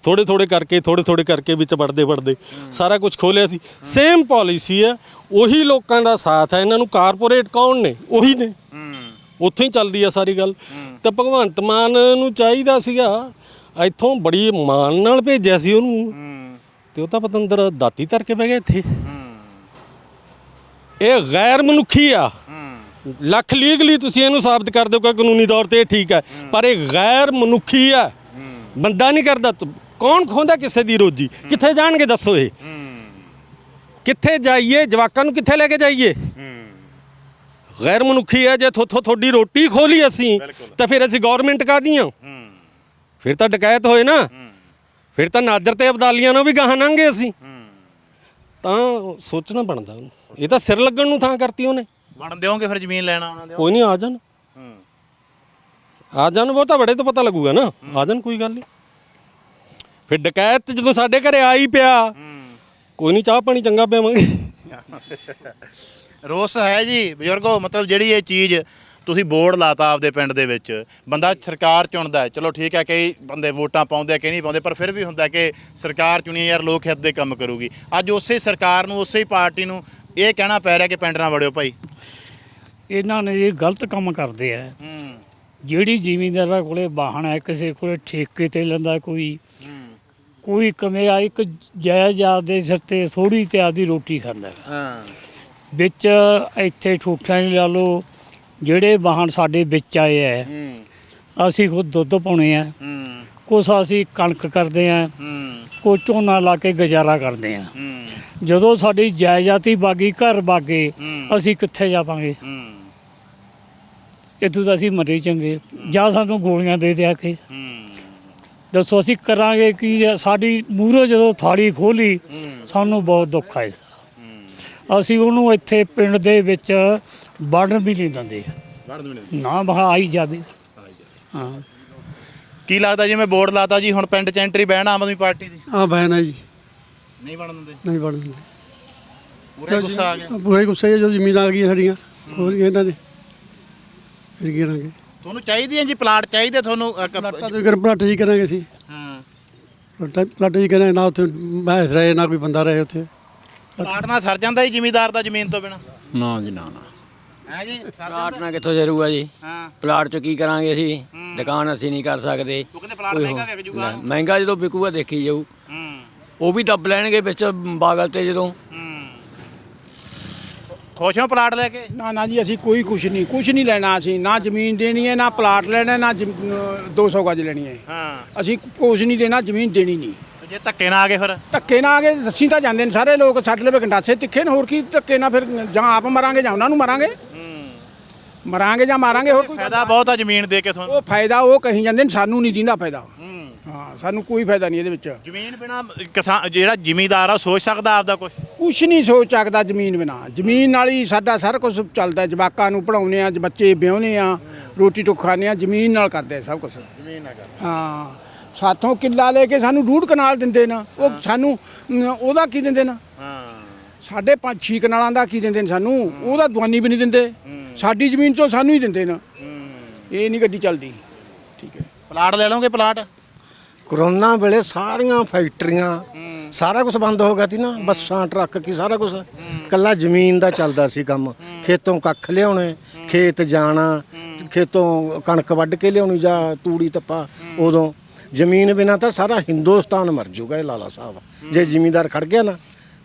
ਥੋੜੇ ਥੋੜੇ ਕਰਕੇ ਥੋੜੇ ਥੋੜੇ ਕਰਕੇ ਵਿੱਚ ਵੜਦੇ ਵੜਦੇ ਸਾਰਾ ਕੁਝ ਖੋਲਿਆ ਸੀ। ਸੇਮ ਪਾਲਿਸੀ ਹੈ ਉਹੀ ਲੋਕਾਂ ਦਾ ਸਾਥ ਹੈ। ਇਹਨਾਂ ਨੂੰ ਕਾਰਪੋਰੇਟ ਕੌਣ ਨੇ? ਉਹੀ ਨੇ। ਉੱਥੇ ਹੀ ਚੱਲਦੀ ਆ ਸਾਰੀ ਗੱਲ। ਤਾਂ ਭਗਵੰਤ ਮਾਨ ਨੂੰ ਚਾਹੀਦਾ ਸੀਗਾ ਇੱਥੋਂ ਬੜੀ ਮਾਨ ਨਾਲ ਭੇਜਿਆ ਸੀ ਉਹਨੂੰ। ਤੇ ਉਹ ਤਾਂ ਪਤੰਦਰ ਦਾਤੀ ਧਰ ਕੇ ਬਹਿ ਗਿਆ ਇੱਥੇ। ਇਹ ਗੈਰ ਮਨੁੱਖੀ ਆ। ਲੱਖ ਲੀਗਲੀ ਤੁਸੀਂ ਇਹਨੂੰ ਸਾਬਤ ਕਰ ਦਿਓ ਕਿ ਕਾਨੂੰਨੀ ਤੌਰ ਤੇ ਇਹ ਠੀਕ ਹੈ। ਪਰ ਇਹ ਗੈਰ ਮਨੁੱਖੀ ਆ। ਬੰਦਾ ਨਹੀਂ ਕਰਦਾ। ਕੌਣ ਖੋਂਦਾ ਕਿਸੇ ਦੀ ਰੋਜੀ? ਕਿੱਥੇ ਜਾਣਗੇ ਦੱਸੋ ਇਹ? ਕਿੱਥੇ ਜਾਈਏ? ਜਵਾਕਾਂ ਨੂੰ ਕਿੱਥੇ ਲੈ ਕੇ ਜਾਈਏ? ਗੈਰ ਮਨੁੱਖੀ ਹੈ ਜੇ ਥੋਥੋਂ ਤੁਹਾਡੀ ਰੋਟੀ ਖੋਲੀ ਅਸੀਂ ਤਾਂ ਫਿਰ ਅਸੀਂ ਗਵਰਨਮੈਂਟ ਕਾਹਦੀਆਂ? ਫਿਰ ਤਾਂ ਡਕੈਤ ਹੋਏ ਨਾ। ਫਿਰ ਤਾਂ ਨਾਦਰ ਤੇ ਅਬਦਾਲੀਆਂ ਨੂੰ ਵੀ ਗਾਹਾਂ ਲੰਘੇ ਅਸੀਂ। ਤਾਂ ਸੋਚਣਾ ਬਣਦਾ ਉਹਨੂੰ। ਇਹ ਤਾਂ ਸਿਰ ਲੱਗਣ ਨੂੰ ਥਾਂ ਕਰਤੀ ਉਹਨੇ। ਬਣ ਦਿਓਗੇ ਫਿਰ ਜ਼ਮੀਨ ਲੈਣਾ ਉਹਨਾਂ ਦੇ ਕੋਈ ਨਹੀਂ ਆ ਜਾਣ। ਆ ਜਾਣ ਉਹ ਤਾਂ ਬੜੇ ਤੋਂ ਪਤਾ ਲੱਗੂਗਾ ਨਾ। ਆ ਜਾਣ ਕੋਈ ਗੱਲ ਨਹੀਂ ਫਿਰ ਡਕੈਤ ਜਦੋਂ ਸਾਡੇ ਘਰੇ ਆ ਹੀ। ਪਿਆ ਕੋਈ ਨਹੀਂ ਚਾਹ ਪਾਣੀ ਚੰਗਾ ਪੀਵਾਂਗੇ ਰੋਸ ਹੈ ਜੀ ਬਜ਼ੁਰਗੋ ਮਤਲਬ ਜਿਹੜੀ ਇਹ ਚੀਜ਼ ਤੁਸੀਂ ਬੋਰਡ ਲਾਤਾ ਆਪਦੇ ਪਿੰਡ ਦੇ ਵਿੱਚ। ਬੰਦਾ ਸਰਕਾਰ ਚੁਣਦਾ ਹੈ। ਚਲੋ ਠੀਕ ਹੈ ਕਈ ਬੰਦੇ ਵੋਟਾਂ ਪਾਉਂਦੇ ਆ, ਕਈ ਨਹੀਂ ਪਾਉਂਦੇ ਪਰ ਫਿਰ ਵੀ ਹੁੰਦਾ ਕਿ ਸਰਕਾਰ ਚੁਣੀ ਯਾਰ ਲੋਕ ਹਿੱਤ ਦੇ ਕੰਮ ਕਰੂਗੀ। ਅੱਜ ਉਸੇ ਸਰਕਾਰ ਨੂੰ ਉਸੇ ਹੀ ਪਾਰਟੀ ਨੂੰ ਇਹ ਕਹਿਣਾ ਪੈ ਰਿਹਾ ਕਿ ਪਿੰਡ ਨਾਲ ਵੜਿਓ ਭਾਈ। ਇਹਨਾਂ ਨੇ ਇਹ ਗਲਤ ਕੰਮ ਕਰਦੇ ਆ। ਹੂੰ। ਜਿਹੜੀ ਜ਼ਿਮੀਂਦਾਰਾਂ ਕੋਲੇ ਵਾਹਣ ਹੈ ਕਿਸੇ ਕੋਲੇ ਠੇਕੇ ਤੇ ਲੈਂਦਾ ਕੋਈ ਕੋਈ ਕਮੇਗਾ ਇੱਕ ਜਾਇਦਾਦ ਦੇ ਸਿਰ ਤੇ ਥੋੜੀ ਤੇ ਆਦੀ ਰੋਟੀ ਖਾਂਦਾ। ਹੈ। ਵਿੱਚ ਇੱਥੇ ਠੂਠਾਂ ਲਾ ਲਓ ਜਿਹੜੇ ਵਾਹਣ ਸਾਡੇ ਵਿੱਚ ਆਏ ਐ ਅਸੀਂ ਖੁਦ ਦੁੱਧ ਪਾਉਣੇ ਆ ਕੁਛ ਅਸੀਂ ਕਣਕ ਕਰਦੇ ਆ ਹੂੰ। ਕੋ ਝੋਨਾ ਲਾ ਕੇ ਗੁਜ਼ਾਰਾ ਕਰਦੇ ਆ ਜਦੋਂ ਸਾਡੀ ਜਾਇਦਾਦੀ ਬਾਗੀ ਘਰ ਬਾਗੇ। ਅਸੀਂ ਕਿੱਥੇ ਜਾਵਾਂਗੇ? ਇਦੋਂ ਤਾਂ ਅਸੀਂ ਮਰੇ ਚੰਗੇ। ਜਾਂ ਸਾਨੂੰ ਗੋਲੀਆਂ ਦੇ ਦਿਆ ਕੇ। ਦੱਸੋ ਅਸੀਂ ਕਰਾਂਗੇ ਕੀ ਸਾਡੀ ਮੂਹਰੋਂ ਜਦੋਂ ਥਾਲੀ ਖੋਲੀ ਸਾਨੂੰ ਬਹੁਤ ਦੁੱਖ ਆਇਆ। ਅਸੀਂ ਉਹਨੂੰ ਇੱਥੇ ਪਿੰਡ ਦੇ ਵਿੱਚ ਵੜਨ ਵੀ ਨਹੀਂ ਦਿੰਦੇ। ਨਾ ਬਹਾ ਆਈ ਜਾਵੇ। ਹਾਂ। ਕੀ ਲੱਗਦਾ ਜਿਵੇਂ ਬੋਰਡ ਲਾਤਾ ਜੀ ਹੁਣ ਪਿੰਡ ਚ ਐਂਟਰੀ ਬਹਿਣ ਆਮ ਆਦਮੀ ਪਾਰਟੀ ਦੀ? ਆ ਹੈ ਜੀ। ਨਹੀਂ ਬਣ ਦਿੰਦੇ। ਨਹੀਂ ਵੜਨ ਦਿੰਦੇ। ਪੂਰਾ ਗੁੱਸਾ ਆ ਗਿਆ। ਪੂਰੇ ਗੁੱਸੇ ਜੋ ਜ਼ਮੀਨ ਆ ਗਈ ਸਾਡੀਆਂ। ਹੋਰ ਇਹਨਾਂ ਨੇ ਫਿਰ ਕੀ ਕਰਾਂਗੇ? ਤੁਹਾਨੂੰ ਚਾਹੀਦੀ ਹੈ ਜੀ ਪਲਾਟ ਚਾਹੀਦੇ ਤੁਹਾਨੂੰ ਪਲਾਟਾਂ ਕਰ ਪਲਾਟ ਜੀ ਕਰਾਂਗੇ ਅਸੀਂ। ਹਾਂ। ਪਲਾਟਾਂ ਪਲਾਟ ਜੀ ਕਰਾਂਗੇ ਨਾ ਉੱਥੇ ਬਹਿਸ ਰਹੇ ਨਾ ਕੋਈ ਬੰਦਾ ਰਹੇ ਉੱਥੇ। ਪਲਾਟ ਨਾਲ ਸਰ ਜਾਂਦਾ ਜੀ ਜ਼ਿਮੀਦਾਰ ਦਾ ਜ਼ਮੀਨ ਤੋਂ ਬਿਨਾ। ਨਾ ਜੀ ਨਾ ਨਾ। ਹੈ ਜੀ? ਪਲਾਟ ਨਾ ਕਿੱਥੋਂ ਜ਼ਰੂਗਾ ਜੀ? ਹਾਂ। ਪਲਾਟ ਚ ਕੀ ਕਰਾਂਗੇ ਅਸੀਂ? ਦੁਕਾਨ ਅਸੀਂ ਨਹੀਂ ਕਰ ਸਕਦੇ। ਤੂੰ ਕਹਿੰਦੇ ਪਲਾਟ ਕੋਈ ਮਹਿੰਗਾ ਹੋਰ- ਵਿਕ ਜੂਗਾ ਲੈ, ਮਹਿੰਗਾ ਜਦੋਂ ਵਿਕੂਗਾ ਦੇਖੀ ਜਾਊ। ਹੂੰ। ਉਹ ਵੀ ਦੱਬ ਲੈਣਗੇ ਵਿੱਚ ਬਾਗਲ ਤੇ ਜਦੋਂ। ਹੂੰ। ਖੁਸ਼ ਹੋ ਪਲਾਟ ਲੈ ਕੇ? ਨਾ ਨਾ ਜੀ ਅਸੀਂ ਕੋਈ ਕੁਛ ਨਹੀਂ। ਕੁਛ ਨਹੀਂ ਲੈਣਾ ਅਸੀਂ। ਨਾ ਜ਼ਮੀਨ ਦੇਣੀ ਹੈ ਨਾ ਪਲਾਟ ਲੈਣਾ ਨਾ ਜ਼ਮ- ਅਹ 200 ਗਜ ਲੈਣੀ ਹੈ। ਹਾਂ। ਅਸੀਂ ਕੁਛ ਨਹੀਂ ਦੇਣਾ ਜ਼ਮੀਨ ਦੇਣੀ ਨਹੀਂ। ਤੇ ਜੇ ਧੱਕੇ ਨਾ ਆ ਗਏ ਫਿਰ? ਧੱਕੇ ਨਾ ਆ ਕੇ ਦੱਸੀ ਤਾਂ ਜਾਂਦੇ ਨੇ। ਸਾਰੇ ਲੋਕ ਸਾਡੇ ਲਵੇ ਗੰਡਾਸੇ ਤਿੱਖੇ ਨੇ। ਹੋਰ ਕੀ ਧੱਕੇ ਨਾ ਫਿਰ ਜਾਂ ਆਪ ਮਰਾਂਗੇ ਜਾਂ ਉਹਨਾਂ ਨੂੰ ਮਰਾਂਗੇ? ਮਰਾਂਗੇ ਜਾਂ ਮਾਰਾਂਗੇ ਹੋਰ ਕੋਈ ਫਾਇਦਾ ਬਹੁਤ ਆ ਜ਼ਮੀਨ ਦੇ ਕੇ ਤੁਹਾਨੂੰ? ਉਹ ਫਾਇਦਾ ਉਹ ਕਹੀ ਜਾਂਦੇ ਨੇ ਸਾਨੂੰ ਨਹੀਂ ਦਿੰਦਾ ਫਾਇਦਾ। ਹਾਂ। ਸਾਨੂੰ ਕੋਈ ਫਾਇਦਾ ਨਹੀਂ ਇਹਦੇ ਵਿੱਚ। ਜ਼ਮੀਨ ਬਿਨਾ ਕਿਸਾਨ ਜਿਹੜਾ ਜ਼ਿਮੀਦਾਰ ਆ ਉਹ ਸੋਚ ਸਕਦਾ ਆਪਦਾ ਕੁਝ ਕੁਛ ਨਹੀਂ ਸੋਚ ਸਕਦਾ ਜ਼ਮੀਨ ਬਿਨਾ। ਜ਼ਮੀਨ ਨਾਲ ਹੀ ਸਾਡਾ ਸਾਰਾ ਕੁਝ ਚੱਲਦਾ ਜਵਾਕਾਂ ਨੂੰ ਪੜਾਉਨੇ ਆ ਬੱਚੇ ਵਿਆਹੁਨੇ ਆ ਰੋਟੀ ਟੁੱਕ ਖਾਂਦੇ ਆ ਜ਼ਮੀਨ ਨਾਲ ਕਰਦੇ ਆ ਸਭ ਕੁਝ ਜ਼ਮੀਨ ਨਾਲ ਹਾਂ। ਸਾਥੋਂ ਕਿੱਲਾ ਲੈ ਕੇ ਸਾਨੂੰ ਡੂਢ ਕਨਾਲ ਦਿੰਦੇ ਨਾ। ਉਹ ਸਾਨੂੰ ਅਮ, ਉਹਦਾ ਕੀ ਦਿੰਦੇ ਨਾ? ਹਾਂ। ਸਾਡੇ ਪੰਜ ਛੇ ਕਨਾਲਾਂ ਦਾ ਕੀ ਦਿੰਦੇ ਨੇ ਸਾਨੂੰ? ਉਹਦਾ ਦਵਾਨੀ ਵੀ ਨਹੀਂ ਦਿੰਦੇ। ਸਾਡੀ ਜ਼ਮੀਨ ਚੋਂ ਸਾਨੂੰ ਹੀ ਦਿੰਦੇ ਨਾ। ਇਹ ਨਹੀਂ ਗੱਡੀ ਚੱਲਦੀ। ਠੀਕ ਹੈ। ਪਲਾਟ ਲੈ ਲਓਗੇ ਪਲਾਟ? ਕਰੋਨਾ ਵੇਲੇ ਸਾਰੀਆਂ ਫੈਕਟਰੀਆਂ ਸਾਰਾ ਕੁਝ ਬੰਦ ਹੋ ਗਿਆ ਸੀ ਨਾ। ਬੱਸਾਂ ਟਰੱਕ ਕੀ ਸਾਰਾ ਕੁਝ ਕੱਲਾ ਜ਼ਮੀਨ ਦਾ ਚੱਲਦਾ ਸੀ ਕੰਮ। ਖੇਤੋਂ ਕੱਖ ਲਿਆਉਣੇ ਖੇਤ ਜਾਣਾ ਖੇਤੋਂ ਕਣਕ ਵੱਢ ਕੇ ਲਿਆਉਣੀ ਜਾਂ ਤੂੜੀ ਤੱਪਾ ਉਦੋਂ। ਜ਼ਮੀਨ ਬਿਨਾ ਤਾਂ ਸਾਰਾ ਹਿੰਦੁਸਤਾਨ ਮਰ ਜੂਗਾ ਇਹ ਲਾਲਾ ਸਾਹਿਬ। ਜੇ ਜ਼ਿਮੀਂਦਾਰ ਖੜ ਗਿਆ ਨਾ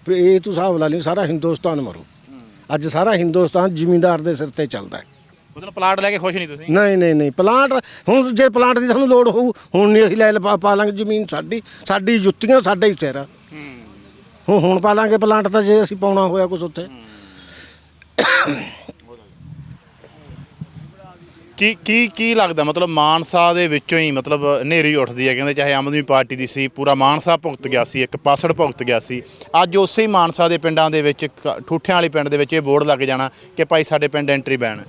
ਵੀ ਇਹ ਤੂੰ ਹਿਸਾਬ ਲਾ ਲਈ ਸਾਰਾ ਹਿੰਦੁਸਤਾਨ ਮਰੂ। ਅੱਜ ਸਾਰਾ ਹਿੰਦੁਸਤਾਨ ਜ਼ਿਮੀਂਦਾਰ ਦੇ ਸਿਰ ਤੇ ਚੱਲਦਾ ਹੈ। ਮਤਲਬ ਪਲਾਟ ਲੈ ਕੇ ਖੁਸ਼ ਨਹੀਂ ਤੁਸੀਂ? ਨਹੀਂ ਨਹੀਂ ਨਹੀਂ ਪਲਾਂਟ ਹੁਣ ਜੇ ਪਲਾਂਟ ਦੀ ਸਾਨੂੰ ਲੋੜ ਹੋਊ ਹੁਣ ਨਹੀਂ ਅਸੀਂ ਲੈ ਲਪਾ ਪਾ ਲਾਂਗੇ ਜ਼ਮੀਨ ਸਾਡੀ ਸਾਡੀ ਜੁੱਤੀਆਂ ਸਾਡਾ ਹੀ ਸਿਰ ਆ। ਹੁਣ ਹੁਣ ਪਾ ਲਾਂਗੇ ਪਲਾਂਟ ਤਾਂ ਜੇ ਅਸੀਂ ਪਾਉਣਾ ਹੋਇਆ ਕੁਝ ਉੱਥੇ। ਕੀ ਕੀ ਕੀ ਲੱਗਦਾ? ਮਤਲਬ ਮਾਨਸਾ ਦੇ ਵਿੱਚੋਂ ਹੀ ਮਤਲਬ ਹਨੇਰੀ ਉੱਠਦੀ ਹੈ। ਕਹਿੰਦੇ ਚਾਹੇ ਆਮ ਆਦਮੀ ਪਾਰਟੀ ਦੀ ਸੀ, ਪੂਰਾ ਮਾਨਸਾ ਭੁਗਤ ਗਿਆ ਸੀ, ਇੱਕ ਪਾਸੜ ਭੁਗਤ ਗਿਆ ਸੀ। ਅੱਜ ਉਸੇ ਹੀ ਮਾਨਸਾ ਦੇ ਪਿੰਡਾਂ ਦੇ ਵਿੱਚ ਕ- ਠੂਠਿਆਂ ਵਾਲੇ ਪਿੰਡ ਦੇ ਵਿੱਚ ਇਹ ਬੋਰਡ ਲੱਗ ਜਾਣਾ ਕਿ ਭਾਈ ਸਾਡੇ ਪਿੰਡ ਐਂਟਰੀ ਬੈਨ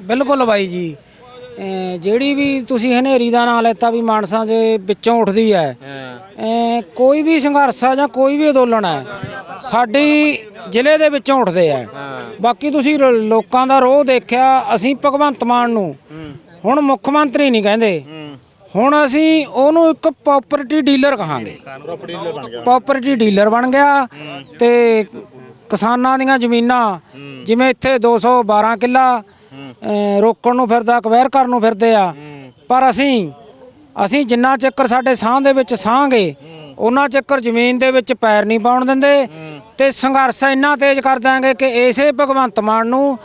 ਬਿਲਕੁਲ ਬਾਈ ਜੀ। ਜਿਹੜੀ ਵੀ ਤੁਸੀਂ ਹਨੇਰੀ ਦਾ ਨਾਂ ਲੈਤਾ ਵੀ ਮਾਨਸਾ ਦੇ ਵਿੱਚੋਂ ਉੱਠਦੀ ਹੈ ਕੋਈ ਵੀ ਸੰਘਰਸ਼ ਆ ਜਾਂ ਕੋਈ ਵੀ ਅੰਦੋਲਨ ਹੈ ਸਾਡੀ ਜ਼ਿਲ੍ਹੇ ਦੇ ਵਿੱਚੋਂ ਉੱਠਦੇ ਆ। ਬਾਕੀ ਤੁਸੀਂ ਰ- ਲੋਕਾਂ ਦਾ ਰੋਹ ਦੇਖਿਆ ਅਸੀਂ ਭਗਵੰਤ ਮਾਨ ਨੂੰ। ਹੁਣ ਮੁੱਖ ਮੰਤਰੀ ਨਹੀਂ ਕਹਿੰਦੇ। ਹੁਣ ਅਸੀਂ ਉਹਨੂੰ ਇੱਕ ਪ੍ਰਾਪਰਟੀ ਡੀਲਰ ਕਹਾਂਗੇ। ਪ੍ਰਾਪਰਟੀ ਡੀਲਰ ਬਣ ਗਿਆ। ਤੇ ਕਿਸਾਨਾਂ ਦੀਆਂ ਜ਼ਮੀਨਾਂ ਜਿਵੇਂ ਇੱਥੇ 212 ਕਿੱਲਾ ਰੋਕਣ ਨੂੰ ਫਿਰਦਾ ਕਵੈਰ ਕਰਨ ਨੂੰ ਫਿਰਦੇ ਆ। ਪਰ ਅਸੀਂ ਅਸੀਂ ਜਿੰਨਾ ਚੱਕਰ ਸਾਡੇ ਸਾਹ ਦੇ ਵਿੱਚ ਸਾਹਾਂਗੇ ਉਹਨਾਂ ਚੱਕਰ ਜ਼ਮੀਨ ਦੇ ਵਿੱਚ ਪੈਰ ਨਹੀਂ ਪਾਉਣ ਦਿੰਦੇ ਤੇ ਸੰਘਰਸ਼ ਇੰਨਾ ਤੇਜ਼ ਕਰ ਦਾਂਗੇ ਕਿ ਇਸੇ ਭਗਵੰਤ ਮਾਨ ਨੂੰ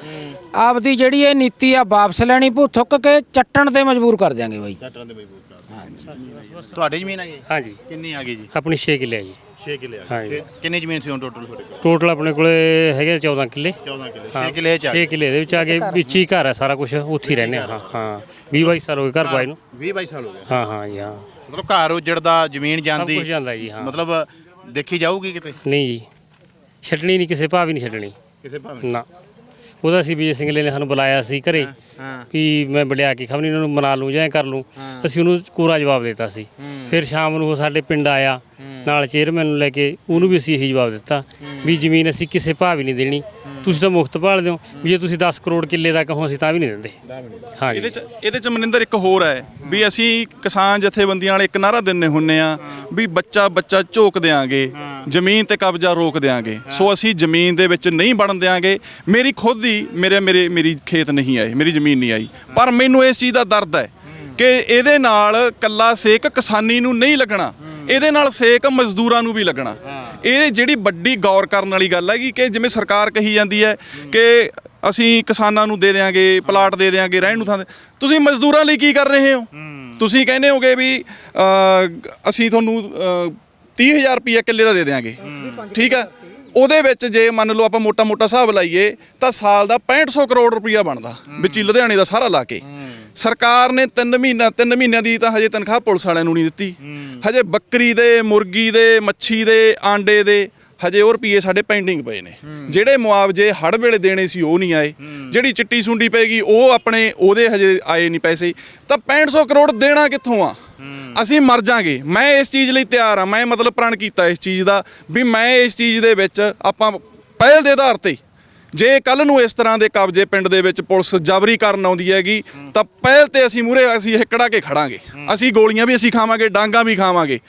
ਆਪਦੀ ਜਿਹੜੀ ਇਹ ਨੀਤੀ ਆ ਵਾਪਸ ਲੈਣੀ ਭੂ ਥੁੱਕ ਕੇ ਚੱਟਣ ਤੇ ਮਜਬੂਰ ਕਰ ਦਿਆਂਗੇ ਬਾਈ। ਚੱਟਾਂ ਦੇ ਮਜ਼ਬੂਤ ਕਰ ਤੁਹਾਡੀ ਜ਼ਮੀਨ ਹੈ ਜੀ ਹਾਂਜੀ। ਕਿੰਨੀ ਆ ਗਈ ਜੀ? ਆਪਣੀ 6 ਕਿੱਲੇ ਆ ਜੀ। 6 ਕਿੱਲੇ ਆ ਹਾਂਜੀ। ਗਏ ਛੇ- ਕਿੰਨੀ ਜ਼ਮੀਨ ਸੀ ਹੁਣ ਟੋਟਲ ਤੁਹਾਡੇ ਕੋਲ? ਟੋਟਲ ਆਪਣੇ ਕੋਲੇ ਹੈਗੇ 14 ਕਿੱਲੇ। 14 ਕਿੱਲੇ। 6 ਕਿੱਲੇ ਚ ਆ 6 ਕਿੱਲੇ ਦੇ ਵਿੱਚ ਆ ਕੇ ਵਿੱਚ ਹੀ ਘਰ ਹੈ ਸਾਰਾ ਕੁਝ ਉੱਥੇ ਹੀ ਰਹਿੰਦੇ ਹਾਂ ਹਾਂ। 20 22 ਸਾਲ ਹੋ ਗਏ ਘਰ ਪਾਏ ਨੂੰ। 20 22 ਸਾਲ ਹੋ ਗਏ ਹਾਂ ਹਾਂ ਜੀ ਹਾਂ। ਮਤਲਬ ਘਰ ਉਜੜਦਾ ਜ਼ਮੀਨ ਸਭ ਜਾਂਦੀ। ਕੁਝ ਜਾਂਦਾ ਜੀ ਹਾਂ। ਮਤਲਬ ਦੇਖੀ ਜਾਊਗੀ ਕਿਤੇ? ਨਹੀਂ ਜੀ। ਛੱਡਣੀ ਨਹੀਂ ਕਿਸੇ ਭਾਅ ਵੀ ਨਹੀਂ ਛੱਡਣੀ। ਕਿਸੇ ਭਾਵੇਂ ਨਾ। ਉਹਦਾ ਸੀ ਵੀ ਸਿੰਘਲੇ ਨੇ ਸਾਨੂੰ ਬੁਲਾਇਆ ਸੀ ਘਰੇ ਹਾਂ ਵੀ ਮੈਂ ਬੜਿਆ ਕੇ ਖਬਨੀ ਇਹਨਾਂ ਨੂੰ ਮਨਾ ਲੂੰ ਜਾਂ ਐਂ ਕਰ ਲੂੰ। ਅਸੀਂ ਉਹਨੂੰ ਕੋਰਾ ਜਵਾਬ ਦਿੱਤਾ ਸੀ। ਫਿਰ ਸ਼ਾਮ ਨੂੰ ਉਹ ਸਾਡੇ ਪਿੰਡ ਆਇਆ। ਨਾਲ ਚੇਅਰਮੈਨ ਨੂੰ ਲੈ ਕੇ ਉਹਨੂੰ ਵੀ ਅਸੀਂ ਇਹੀ ਜਵਾਬ ਦਿੱਤਾ ਵੀ ਜ਼ਮੀਨ ਅਸੀਂ ਕਿਸੇ ਭਾਅ ਵੀ ਨਹੀਂ ਦੇਣੀ। ਤੁਸੀਂ ਤਾਂ ਮੁਫਤ ਭਾਲਦੇ ਹੋ। ਵੀ ਜੇ ਤੁਸੀਂ 10 ਕਰੋੜ ਕਿੱਲੇ ਦਾ ਕਹੋ ਅਸੀਂ ਤਾਂ ਵੀ ਨਹੀਂ ਦਿੰਦੇ। ਹਾਂ ਇਹਦੇ ਚ ਇਹਦੇ ਚ ਮਨਿੰਦਰ ਇੱਕ ਹੋਰ ਹੈ, ਵੀ ਅਸੀਂ ਕਿਸਾਨ ਜਥੇਬੰਦੀਆਂ ਵਾਲੇ ਇੱਕ ਨਾਰਾ ਦਿੰਨੇ ਹੁੰਨੇ ਆ, ਵੀ ਬੱਚਾ ਬੱਚਾ ਝੋਕ ਦਿਆਂਗੇ, ਜ਼ਮੀਨ ਤੇ ਕਬਜ਼ਾ ਰੋਕ ਦਿਆਂਗੇ। ਸੋ ਅਸੀਂ ਜ਼ਮੀਨ ਦੇ ਵਿੱਚ ਨਹੀਂ ਵੜਨ ਦਿਆਂਗੇ। ਮੇਰੀ ਖੁਦ ਹੀ ਮੇਰੇ ਮੇਰੇ, ਮੇਰੀ ਖੇਤ ਨਹੀਂ ਆਏ ਮੇਰੀ ਜ਼ਮੀਨ ਨਹੀਂ ਆਈ। ਪਰ ਮੈਨੂੰ ਇਸ ਚੀਜ਼ ਦਾ ਦਰਦ ਹੈ ਕਿ ਇਹਦੇ ਨਾਲ ਕੱਲਾ ਸੇਕ ਕਿਸਾਨੀ ਨੂੰ ਨਹੀਂ ਲੱਗਣਾ। ਇਹਦੇ ਨਾਲ ਸੇਕ ਮਜ਼ਦੂਰਾਂ ਨੂੰ ਵੀ ਲੱਗਣਾ। ਇਹ ਜਿਹੜੀ ਵੱਡੀ ਗੌਰ ਕਰਨ ਵਾਲੀ ਗੱਲ ਹੈਗੀ ਕਿ ਜਿਵੇਂ ਸਰਕਾਰ ਕਹੀ ਜਾਂਦੀ ਹੈ ਕਿ ਅਸੀਂ ਕਿਸਾਨਾਂ ਨੂੰ ਦੇ ਦੇਾਂਗੇ ਪਲਾਟ ਦੇ ਦੇਾਂਗੇ ਰਹਿਣ ਨੂੰ ਥਾਂ ਤੁਸੀਂ ਮਜ਼ਦੂਰਾਂ ਲਈ ਕੀ ਕਰ ਰਹੇ ਹੋ? ਤੁਸੀਂ ਕਹਿੰਦੇ ਹੋਗੇ ਵੀ ਅਸੀਂ ਤੁਹਾਨੂੰ ਅ, 30000 ਰੁਪਏ ਕਿੱਲੇ ਦਾ ਦੇ ਦੇਾਂਗੇ ਠੀਕ ਹੈ ਉਹਦੇ ਵਿੱਚ ਜੇ ਮੰਨ ਲਓ ਆਪਾਂ ਮੋਟਾ ਮੋਟਾ ਹਿਸਾਬ ਲਾਈਏ ਤਾਂ ਸਾਲ ਦਾ 6500 ਕਰੋੜ ਰੁਪਇਆ ਬਣਦਾ ਵਿੱਚ ਹੀ ਲੁਧਿਆਣੇ ਦਾ ਸਾਰਾ ਲਾ ਕੇ। ਸਰਕਾਰ ਨੇ 3 ਮਹੀਨਾ 3 ਮਹੀਨਿਆਂ ਦੀ ਤਾਂ ਹਜੇ ਤਨਖਾਹ ਪੁਲਿਸ ਵਾਲਿਆਂ ਨੂੰ ਨਹੀਂ ਦਿੱਤੀ। ਹਜੇ ਬੱਕਰੀ ਦੇ ਮੁਰਗੀ ਦੇ ਮੱਛੀ ਦੇ ਆਂਡੇ ਦੇ ਹਜੇ ਉਹ ਰੁਪਏ ਸਾਡੇ ਪੈਂਡਿੰਗ ਪਏ ਨੇ। ਜਿਹੜੇ ਮੁਆਵਜ਼ੇ ਹੜ ਵੇਲੇ ਦੇਣੇ ਸੀ ਉਹ ਨਹੀਂ ਆਏ। ਜਿਹੜੀ ਚਿੱਟੀ ਸੁੰਡੀ ਪੈਗੀ ਉਹ ਆਪਣੇ ਉਹਦੇ ਹਜੇ ਆਏ ਨਹੀਂ ਪੈਸੇ। ਤਾਂ 6500 ਕਰੋੜ ਦੇਣਾ ਕਿੱਥੋਂ ਆ? ਅਸੀਂ ਮਰ ਜਾਾਂਗੇ। ਮੈਂ ਇਸ ਚੀਜ਼ ਲਈ ਤਿਆਰ ਆ। ਮੈਂ ਮਤਲਬ ਪ੍ਰਣ ਕੀਤਾ ਇਸ ਚੀਜ਼ ਦਾ ਵੀ ਮੈਂ ਇਸ ਚੀਜ਼ ਦੇ ਵਿੱਚ ਆਪਾਂ ਪਹਿਲ ਦੇ ਆਧਾਰ ਤੇ ਜੇ ਕੱਲ ਨੂੰ ਇਸ ਤਰ੍ਹਾਂ ਦੇ ਕਬਜ਼ੇ ਪਿੰਡ ਦੇ ਵਿੱਚ ਪੁਲਿਸ ਜਬਰੀ ਕਰਨ ਆਉਂਦੀ ਹੈਗੀ ਤਾਂ ਪਹਿਲ ਤੇ ਅਸੀਂ ਮੂਰੇ ਅਸੀਂ ਹਿੱਕੜਾ ਕੇ ਖੜਾਂਗੇ। ਅਸੀਂ ਗੋਲੀਆਂ ਵੀ ਅਸੀਂ ਖਾਵਾਂਗੇ ਡਾਂਗਾ ਵੀ ਖਾਵਾਂਗੇ।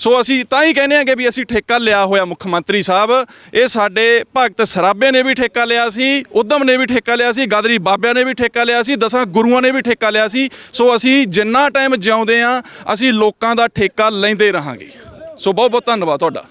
ਸੋ ਅਸੀਂ ਤਾਂ ਹੀ ਕਹਿੰਦੇ ਆਂਗੇ ਵੀ ਅਸੀਂ ਠੇਕਾ ਲਿਆ ਹੋਇਆ ਮੁੱਖ ਮੰਤਰੀ ਸਾਹਿਬ। ਇਹ ਸਾਡੇ ਭਗਤ ਸਰਾਬੇ ਨੇ ਵੀ ਠੇਕਾ ਲਿਆ ਸੀ ਉਦਮ ਨੇ ਵੀ ਠੇਕਾ ਲਿਆ ਸੀ, ਗਾਦਰੀ ਬਾਬਿਆਂ ਨੇ ਵੀ ਠੇਕਾ ਲਿਆ ਸੀ, ਦਸਾਂ ਗੁਰੂਆਂ ਨੇ ਵੀ ਠੇਕਾ ਲਿਆ ਸੀ। ਸੋ ਅਸੀਂ ਜਿੰਨਾ ਟਾਈਮ ਜਿਉਂਦੇ ਆ ਅਸੀਂ ਲੋਕਾਂ ਦਾ ਠੇਕਾ ਲੈਂਦੇ ਰਹਾਂਗੇ। ਸੋ ਬਹੁਤ ਬਹੁਤ ਧੰਨਵਾਦ ਤੁਹਾਡਾ।